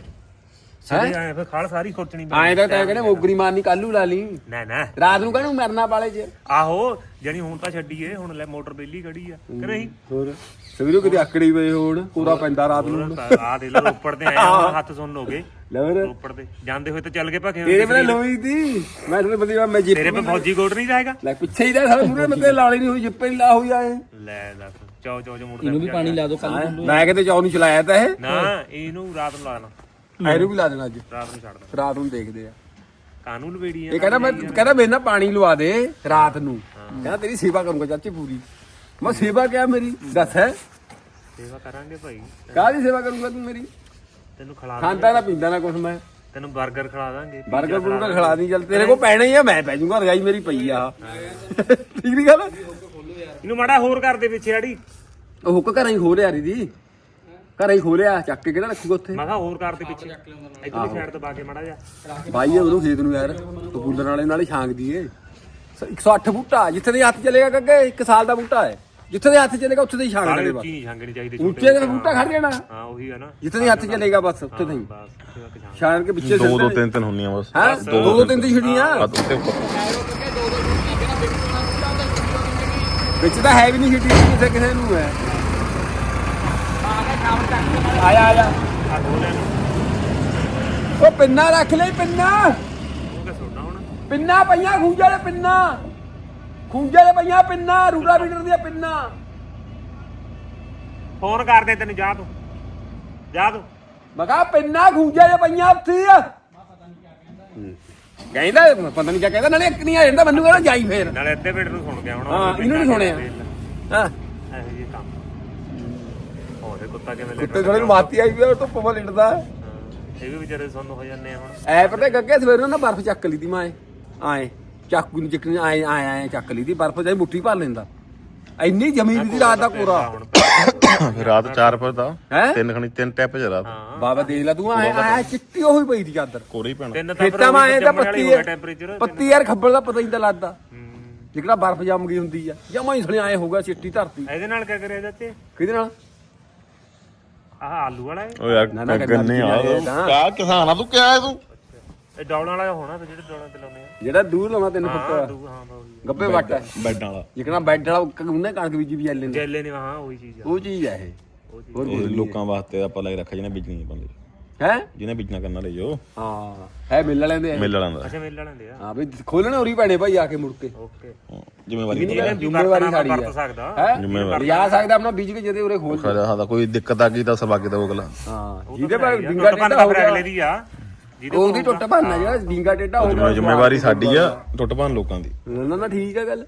[SPEAKER 3] ਸਾਰੇ ਆਏ ਫਿਰ ਖਾਲ ਸਾਰੀ ਖੋਚਣੀ
[SPEAKER 2] ਐਂ ਤਾਂ ਤੈਂ ਕਹਿੰਦੇ ਮੋਗਰੀ ਮਾਰਨੀ ਕੱਲੂ ਲਾ ਲਈ।
[SPEAKER 3] ਨਾ ਨਾ।
[SPEAKER 2] ਰਾਤ ਨੂੰ ਕਹਿੰਦਾ ਮਰਨਾ ਵਾਲੇ ਚ।
[SPEAKER 3] ਆਹੋ ਜਣੀ ਹੁਣ ਤਾਂ ਛੱਡੀਏ ਹੁਣ ਲੈ ਮੋਟਰ ਬੇਲੀ ਖੜੀ ਆ। ਕਿ ਨਹੀਂ
[SPEAKER 2] ਹੋਰ? ਸਵੇਰੋਂ ਕਿਤੇ ਆਕੜੀ ਪਏ ਹੋਣ ਪੂਰਾ ਪੈਂਦਾ ਰਾਤ ਨੂੰ।
[SPEAKER 3] ਆ ਦੇ ਲੋ ਉੱਪਰ ਤੇ ਆਏ ਹੁਣ ਹੱਥ ਸੁਣ ਲੋਗੇ
[SPEAKER 2] ਲੈ ਹੋਰ
[SPEAKER 3] ਉੱਪਰ ਤੇ ਜਾਂਦੇ ਹੋਏ ਤਾਂ ਚੱਲ ਗਏ ਭਾਵੇਂ
[SPEAKER 2] ਤੇਰੇ ਮੇਰੇ ਲੋਈ ਦੀ। ਮੈਂ ਤੈਨੂੰ ਵਧੀਆ ਮੈਂ ਜਿੱਪ
[SPEAKER 3] ਤੇਰੇ ਪੇ ਫੌਜੀ ਕੋਟ ਨਹੀਂ ਜਾਏਗਾ
[SPEAKER 2] ਲੈ ਪਿੱਛੇ ਹੀ ਦਾ ਸਾਰਾ ਪੂਰੇ ਮੱਤੇ ਲਾਲੀ ਨਹੀਂ ਹੋਈ ਜਿੱਪੇ ਹੀ ਲਾ ਹੋਈ ਆਏ
[SPEAKER 3] ਲੈ ਦੱਸ ਚੌ ਚੌ ਚ ਮੁੜਦਾ
[SPEAKER 1] ਇਹਨੂੰ ਵੀ ਪਾਣੀ ਲਾ?
[SPEAKER 2] ਮੈਂ ਕਿਤੇ ਚੌ ਨੂੰ ਚਲਾਇਆ ਤਾਂ ਇਹ।
[SPEAKER 3] ਨਾ ਇਹਨੂੰ ਰਾਤ ਨੂੰ ਲਾਣਾ
[SPEAKER 2] ਐਰੂ ਵੀ ਲਾ ਦੇਣਾ ਅੱਜ।
[SPEAKER 3] ਰਾਤ ਨੂੰ ਛੱਡ ਦੇ
[SPEAKER 2] ਰਾਤ ਨੂੰ ਦੇਖਦੇ ਆ।
[SPEAKER 3] ਕਾਨੂੰਨ ਲਵੇੜੀ ਆ
[SPEAKER 2] ਇਹ ਕਹਿੰਦਾ ਮੈਂ ਕਹਿੰਦਾ ਮੇਰੇ ਨਾਲ ਪਾਣੀ ਲਵਾ ਦੇ ਰਾਤ ਨੂੰ। ਕਹਿੰਦਾ ਤੇਰੀ ਸੇਵਾ ਕਰੂੰਗਾ ਚਾਚੀ ਪੂਰੀ। ਮੈਂ ਸੇਵਾ ਕਿਆ ਮੇਰੀ? ਦੱਸ ਹੈ।
[SPEAKER 3] ਸੇਵਾ ਕਰਾਂਗੇ ਭਾਈ।
[SPEAKER 2] ਕਾਹਦੀ ਸੇਵਾ ਕਰੂੰਗਾ ਤੂੰ ਮੇਰੀ?
[SPEAKER 3] ਤੈਨੂੰ ਖਿਲਾ
[SPEAKER 2] ਖਾਂਦਾ ਨਾ ਪੀਂਦਾ ਨਾ ਕੁਛ ਮੈਂ।
[SPEAKER 3] ਤੈਨੂੰ 버ਗਰ ਖਿਲਾ ਦਾਂਗੇ।
[SPEAKER 2] ਬਰਗਰ ਬੁਰਗਰ ਖਿਲਾ ਦੀ ਚੱਲ। ਤੇਰੇ ਕੋਲ ਪੈਣਾ ਹੀ ਆ ਮੈਂ ਪੈ ਜਾਊਂਗਾ ਰਜਾਈ ਮੇਰੀ ਪਈ ਆ। ਠੀਕ ਨਹੀਂ ਗੱਲ?
[SPEAKER 3] ਇਹਨੂੰ ਮਾੜਾ ਹੋਰ ਕਰ ਦੇ ਪਿੱਛੇ ਆੜੀ।
[SPEAKER 2] ਉਹ ਹੁੱਕ ਘਰਾਂ ਹੀ ਖੋਲਿਆ ਰੀ ਦੀ। ਘਰਾਂ ਹੀ ਖੋਲਿਆ ਚੱਕ ਕੇ ਕਿਹੜਾ ਰੱਖੂਗਾ ਉੱਥੇ?
[SPEAKER 3] ਮੈਂ ਕਿਹਾ ਹੋਰ ਕਰ ਦੇ ਪਿੱਛੇ। ਇਧਰਲੀ ਸਾਈਡ ਤੋਂ ਕੇ ਮਾੜਾ ਜਾ
[SPEAKER 2] ਬਾਈ ਉਦੋਂ ਖੇਤ ਨੂੰ ਯਾਰ ਕਪੂਲਰ ਵਾਲੇ ਨਾਲ ਹੀ ਛਾਂਗਦੀ ਏ 108 ਬੂਟਾ ਜਿੱਥੇ ਦੇ ਹੱਥ ਚੱਲੇਗਾ ਕੱਗੇ ਇੱਕ ਸਾਲ ਦਾ ਬੂਟਾ ਹੈ। ਜਿੱਥੇ ਦੇ ਹੱਥ ਚੱਲੇਗਾ ਉੱਥੇ ਦੇ ਹੀ ਛਾਂਗ ਦੇਣੇ
[SPEAKER 3] ਉੱਚੀ
[SPEAKER 2] ਬਸ।
[SPEAKER 3] ਨਹੀਂ ਛਾਂਗਣੀ ਚਾਹੀਦੀ
[SPEAKER 2] ਉੱਚੇ ਦੇ ਬੂਟਾ ਖੜ ਜਾਣਾ।
[SPEAKER 3] ਹਾਂ ਉਹੀ ਆ ਨਾ।
[SPEAKER 2] ਜਿੱਥੇ ਦੇ ਹੱਥ ਚੱਲੇਗਾ ਬਸ ਉੱਥੇ ਦੇ ਹੀ
[SPEAKER 3] ਛਾਂਗ।
[SPEAKER 2] ਕੇ ਪਿੱਛੇ
[SPEAKER 5] ਦੋ ਦੋ ਤਿੰਨ ਤਿੰਨ ਹੁੰਦੀਆਂ ਬਸ।
[SPEAKER 2] ਹੈ? ਦੋ ਦੋ ਤਿੰਨ ਦੀ ਛੁੱਟੀਆਂ?
[SPEAKER 5] ਆ ਉੱਤੇ ਉੱਪਰ।
[SPEAKER 2] ਵਿੱਚ ਤਾਂ ਹੈ ਵੀ ਨਹੀਂ ਛੁੱਟੀ ਕਿਸੇ ਕਿਸੇ ਨੂੰ ਹੈ। ਆਇਆ ਆਇਆ।
[SPEAKER 3] ਆ ਖੋਲ ਇਹਨੂੰ
[SPEAKER 2] ਉਹ ਪਿੰਨਾ ਰੱਖ ਲਈ ਪਿੰਨਾ।
[SPEAKER 3] ਉਹ ਕਿ ਸੁਣਨਾ ਹੁਣ
[SPEAKER 2] ਪਿੰਨਾ ਪਈਆਂ ਖੂੰਜੇ ਦੇ ਪਿੰਨਾ। ਖੂੰਜੇ ਦੇ ਪਈਆਂ ਪਿੰਨਾ ਰੂੜਾ ਬੀਟਰ ਦੀਆਂ ਪਿੰਨਾ।
[SPEAKER 3] ਫੋਨ ਕਰ ਦੇ ਤੈਨੂੰ ਜਾ ਤੂੰ। ਜਾ ਤੂੰ।
[SPEAKER 2] ਮੈਂ ਕਿਹਾ ਪਿੰਨਾ ਖੂੰਜੇ ਦੇ ਪਈਆਂ ਉੱਥੇ। ਆ ਕਹਿੰਦਾ ਪਤਾ ਨਹੀਂ ਕਿਆ ਕਹਿੰਦਾ ਨਾਲੇ ਇੱਕ ਨਹੀਂ ਆ ਜਾਂਦਾ ਮੈਨੂੰ ਕਹਿੰਦਾ ਜਾਈ ਫੇਰ।
[SPEAKER 3] ਨਾਲੇ ਅੱਧੇ ਮਿੰਟ ਨੂੰ ਸੁਣ ਗਿਆ ਹੁਣ।
[SPEAKER 2] ਹਾਂ ਇਹਨੂੰ ਨਹੀਂ ਸੁਣਿਆ। ਹਾਂ।
[SPEAKER 3] ਕੁੱਤਾ ਕਿਵੇਂ
[SPEAKER 2] ਕੁੱਤੇ ਥੋੜੇ ਨੂੰ ਮਾਤੀ ਆਈ ਵੀ ਉਹ ਧੁੱਪ ਮਾ ਲਿਟਦਾ।
[SPEAKER 3] ਇਹ ਵੀ ਵਿਚਾਰੇ ਸੁੰਨ ਹੋ ਜਾਂਦੇ ਆ ਹੁਣ।
[SPEAKER 2] ਐ ਪਤਾ ਗੱਗੇ ਸਵੇਰੇ ਨਾ ਬਰਫ਼ ਚੱਕ ਲਈ ਤੀ ਮੈਂ ਆਏ ਚਾਕੂ ਨੂੰ ਚੱਕਣੀ ਆਏ ਆਏ ਆਏ ਚੱਕ ਲਈ ਤੀ ਬਰਫ਼ ਜਾਈ ਮੁੱਠੀ ਭਰ ਲੈਂਦਾ। ਇੰਨੀ ਜ਼ਮੀਨ ਦੀ ਰਾਤ ਦਾ ਕੋਰਾ।
[SPEAKER 5] ਰਾਤ 4 ਵਜੇ ਦਾ। ਤਿੰਨ ਖਣੀ ਤਿੰਨ ਟੈਪ ਚ ਰਾਤ।
[SPEAKER 2] ਬਾਬਾ ਦੇਖ ਲੈ ਤੂੰ ਆਏ ਆਏ ਚਿੱਟੀ ਹੋਈ ਪਈ ਦੀ ਚਾਦਰ।
[SPEAKER 5] ਕੋਰੇ ਹੀ ਪੈਣਾ।
[SPEAKER 3] ਤਿੰਨ ਤਾਂ
[SPEAKER 2] ਖੇਤਾਂ ਮਾ ਤਾਂ ਪੱਤੀ ਪੱਤੀ ਯਾਰ ਖੱਬਲ ਦਾ ਪਤਾ ਹੀ ਨਹੀਂ ਤਾਂ ਲੱਗਦਾ। ਜਿਹੜਾ ਬਰਫ਼ ਜੰਮ ਗਈ ਹੁੰਦੀ ਆ। ਜਮਾ ਹੀ ਸੁਣਿਆ ਆਏ ਹੋਊਗਾ ਚਿੱਟੀ ਧਰਤੀ।
[SPEAKER 3] ਇਹਦੇ ਨਾਲ ਕੀ ਕਰਿਆ ਚਾਚੇ
[SPEAKER 2] ਕਿਹਦੇ ਨਾਲ?
[SPEAKER 3] ਆਹ ਆਲੂ ਵਾਲਾ ਹੈ।
[SPEAKER 5] ਓ ਯਾਰ
[SPEAKER 2] ਨਾ, ਨਾ,
[SPEAKER 5] ਗੰਨੇ ਆ
[SPEAKER 2] ਗੰਨੇ ਤਾਂ।
[SPEAKER 5] ਕਾ ਕਿਸਾਨ ਆ ਤੂੰ ਕਿਹਾ ਹੈ ਤੂੰ?
[SPEAKER 3] ਇਹ ਡੌਲਾਂ ਵਾਲਾ ਹੋਣਾ ਤੇ ਜਿਹੜੇ ਡੌਲਾਂ ਤੇ ਲਾਉਂਦੇ ਆ।
[SPEAKER 2] ਜਿਹੜਾ ਦੂਰ ਲਾਉਣਾ ਤਿੰਨ
[SPEAKER 3] ਹਾਂ
[SPEAKER 2] ਫੁੱਟ
[SPEAKER 3] ਦੂ ਹਾਂ ਬਾ ਉਹੀ
[SPEAKER 2] ਗੱਬੇ ਵੱਟ ਹੈ
[SPEAKER 5] ਬੈਡਾਂ ਵਾਲਾ।
[SPEAKER 2] ਜਿਕਣਾ ਬੈੱਡ ਵਾਲਾ ਉਹਨੇ ਕਣਕ ਬੀਜੀ ਵੀ ਐਲੇ ਨੇ
[SPEAKER 3] ਜੈਲੇ ਨੇ ਹਾਂ ਉਹੀ ਚੀਜ਼ ਆ।
[SPEAKER 2] ਉਹ ਚੀਜ਼ ਹੈ ਇਹ। ਹੋਰ
[SPEAKER 5] ਇਹ ਲੋਕਾਂ ਵਾਸਤੇ ਆਪਾਂ ਲੈ ਰੱਖਿਆ ਜਿਹਨੇ ਬੀਜਣੀ ਬੰਦੇ
[SPEAKER 2] ਹੈ?
[SPEAKER 5] ਜਿਹਨੇ ਬੀਜਣਾ ਕਰਨਾ ਲੈ ਜੋ
[SPEAKER 2] ਹਾਂ ਹੈ ਮਿਲ ਲੈਂਦੇ ਆ।
[SPEAKER 5] ਮਿਲ ਵਾਲਾਂ ਦਾ
[SPEAKER 3] ਅੱਛਾ ਮੇਲ ਲੈਂਦੇ ਆ।
[SPEAKER 2] ਹਾਂ ਵੀ ਖੋਲਣੇ ਉਰੀ ਪੈਣੇ ਭਾਈ ਆ ਕੇ ਮੁੜ ਕੇ।
[SPEAKER 3] ਓਕੇ।
[SPEAKER 5] ਹਾਂ, ਜ਼ਿੰਮੇਵਾਰੀ
[SPEAKER 2] ਨਹੀਂ,
[SPEAKER 5] ਨਹੀਂ
[SPEAKER 2] ਜ਼ਿੰਮੇਵਾਰੀ ਸਾਡੀ
[SPEAKER 3] ਵਰਤ
[SPEAKER 2] ਹੈ
[SPEAKER 3] ਸਕਦਾ।
[SPEAKER 2] ਹੈ?
[SPEAKER 5] ਜ਼ਿੰਮੇਵਾਰੀ।
[SPEAKER 2] ਲਿਆ ਸਕਦਾ ਆਪਣਾ ਬੀਜ ਕੇ ਜਦੇ ਉਰੇ ਖੋਲ ਦੇ।
[SPEAKER 5] ਖੜਾ ਹਾਂ ਕੋਈ ਦਿੱਕਤ ਆ ਗਈ ਤਾਂ ਸਵਾਗੇ ਦਾ ਅਗਲਾ।
[SPEAKER 2] ਹਾਂ ਜਿਹਦੇ ਪਰ ਡਿੰਗਾ
[SPEAKER 3] ਟੁੱਟ
[SPEAKER 2] ਟੇਡਾ ਹੋ
[SPEAKER 3] ਫਿਰ ਅਗਲੇ
[SPEAKER 2] ਗਿਆ
[SPEAKER 3] ਦੀ ਆ। ਜਿਹਦੇ
[SPEAKER 2] ਉਹਦੀ ਟੁੱਟ ਭੰਨਾ ਜਿਹੜਾ ਡਿੰਗਾ ਟੇਡਾ ਹੋ ਗਿਆ।
[SPEAKER 5] ਜ਼ਿੰਮੇਵਾਰੀ ਸਾਡੀ ਆ ਟੁੱਟ ਭਾਨ ਲੋਕਾਂ ਦੀ।
[SPEAKER 2] ਨਾ ਨਾ, ਨਾ ਠੀਕ ਹੈ ਗੱਲ।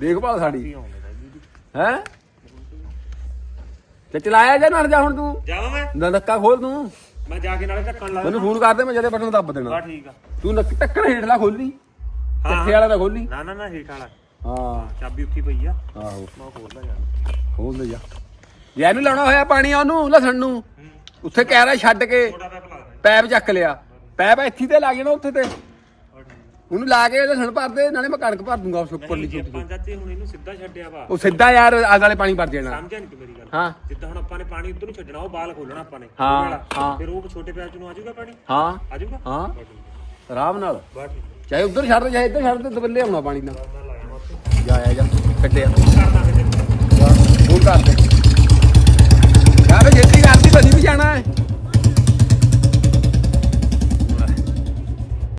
[SPEAKER 2] ਦੇਖਭਾਲ ਸਾਡੀ। ਹੈ? ਤੇ ਚਲਾਇਆ ਜਾ ਨਾਲ ਜਾ ਹੁਣ ਤੂੰ?
[SPEAKER 3] ਜਾਵਾਂ ਮੈਂ?
[SPEAKER 2] ਨਾ ਨੱਕਾ ਖੋਲ ਤੂੰ।
[SPEAKER 3] ਮੈਂ ਜਾ ਕੇ ਨਾਲੇ ਢੱਕਣ ਲਾ
[SPEAKER 2] ਮੈਨੂੰ ਫੋਨ ਕਰ ਦੇ ਮੈਂ ਜਦੇ ਬਟਨ ਦੱਬ ਦੇਣਾ।
[SPEAKER 3] ਬਾ ਠੀਕ ਆ।
[SPEAKER 2] ਤੂੰ ਨੱਕ ਟੱਕਣ ਹੇਠਲਾ ਖੋਲੀ। ਚੱਠੇ ਵਾਲਾ ਨਾ ਖੋਲੀ।
[SPEAKER 3] ਨਾ ਨਾ ਨਾ ਹੀਟ ਵਾਲਾ।
[SPEAKER 2] ਹਾਂ।
[SPEAKER 3] ਚਾਬੀ ਉੱਥੇ ਪਈ ਆ।
[SPEAKER 2] ਆਹੋ।
[SPEAKER 3] ਮੈਂ ਖੋਲਦਾ ਜਾ
[SPEAKER 2] ਖੋਲ ਦੇ ਜਾ। ਜੇ ਇਹਨੂੰ ਲਾਉਣਾ ਹੋਇਆ ਪਾਣੀ ਉਹਨੂੰ ਲਸਣ ਨੂੰ। ਉੱਥੇ ਕਹਿ ਰਿਹਾ ਛੱਡ ਕੇ।
[SPEAKER 3] ਥੋੜਾ ਪੈਪ ਲਾ ਦੇ।
[SPEAKER 2] ਪੈਪ ਚੱਕ ਲਿਆ। ਪੈਪ ਇੱਥੇ ਤੇ ਲੱਗ ਜਾਣਾ ਉੱਥੇ ਤੇ। ਉਹਨੂੰ ਲਾ ਕੇ ਲਸਣ ਭਰ ਦੇ ਨਾਲੇ ਮੈਂ ਕਣਕ ਭਰ ਦੂੰਗਾ ਉਸ ਉੱਪਰ
[SPEAKER 3] ਜੇ
[SPEAKER 2] ਛੋਟੀ
[SPEAKER 3] ਆਪਾਂ ਚਾਚੇ ਹੁਣ ਇਹਨੂੰ ਸਿੱਧਾ ਛੱਡਿਆ ਵਾ।
[SPEAKER 2] ਉਹ ਸਿੱਧਾ ਯਾਰ ਆਲੇ ਵਾਲੇ ਪਾਣੀ ਭਰ ਦੇਣਾ।
[SPEAKER 3] ਸਮਝਿਆ ਨਹੀਂ ਮੇਰੀ ਗੱਲ।
[SPEAKER 2] ਹਾਂ।
[SPEAKER 3] ਜਿੱਦਾਂ ਹੁਣ ਆਪਾਂ ਨੇ ਪਾਣੀ ਉੱਧਰ ਨੂੰ ਛੱਡਣਾ ਉਹ ਬਾਲ ਖੋਲਣਾ ਆਪਾਂ ਨੇ।
[SPEAKER 2] ਹਾਂ। ਹਾਂ।
[SPEAKER 3] ਫਿਰ ਉਹ ਛੋਟੇ ਚ ਨੂੰ ਆ ਜਾਊਗਾ ਪਾਣੀ?
[SPEAKER 2] ਹਾਂ।
[SPEAKER 3] ਆ ਜਾਊਗਾ?
[SPEAKER 2] ਹਾਂ।
[SPEAKER 3] ਠੀਕ
[SPEAKER 2] ਆਰਾਮ ਨਾਲ।
[SPEAKER 3] ਠੀਕ
[SPEAKER 2] ਚਾਹੇ ਉੱਧਰ ਛੱਡ ਦੇ ਚਾਹੇ ਇੱਧਰ ਛੱਡ ਦੇ ਦਬੱਲੇ ਆਉਣਾ ਪਾਣੀ ਨਾਲ।
[SPEAKER 3] ਮੈਂ ਲਾਇਆ ਮੈਂ ਉੱਥੇ
[SPEAKER 2] ਜਾ ਆ ਜਾ। ਕੱਢਿਆ।
[SPEAKER 3] ਕਰਦਾ ਫਿਰ
[SPEAKER 2] ਫੋਨ ਕਰ ਦੇ। ਯਾਰ ਛੇਤੀ ਕਰਦੀ ਬਣੀ ਵੀ ਜਾਣਾ ਹੈ।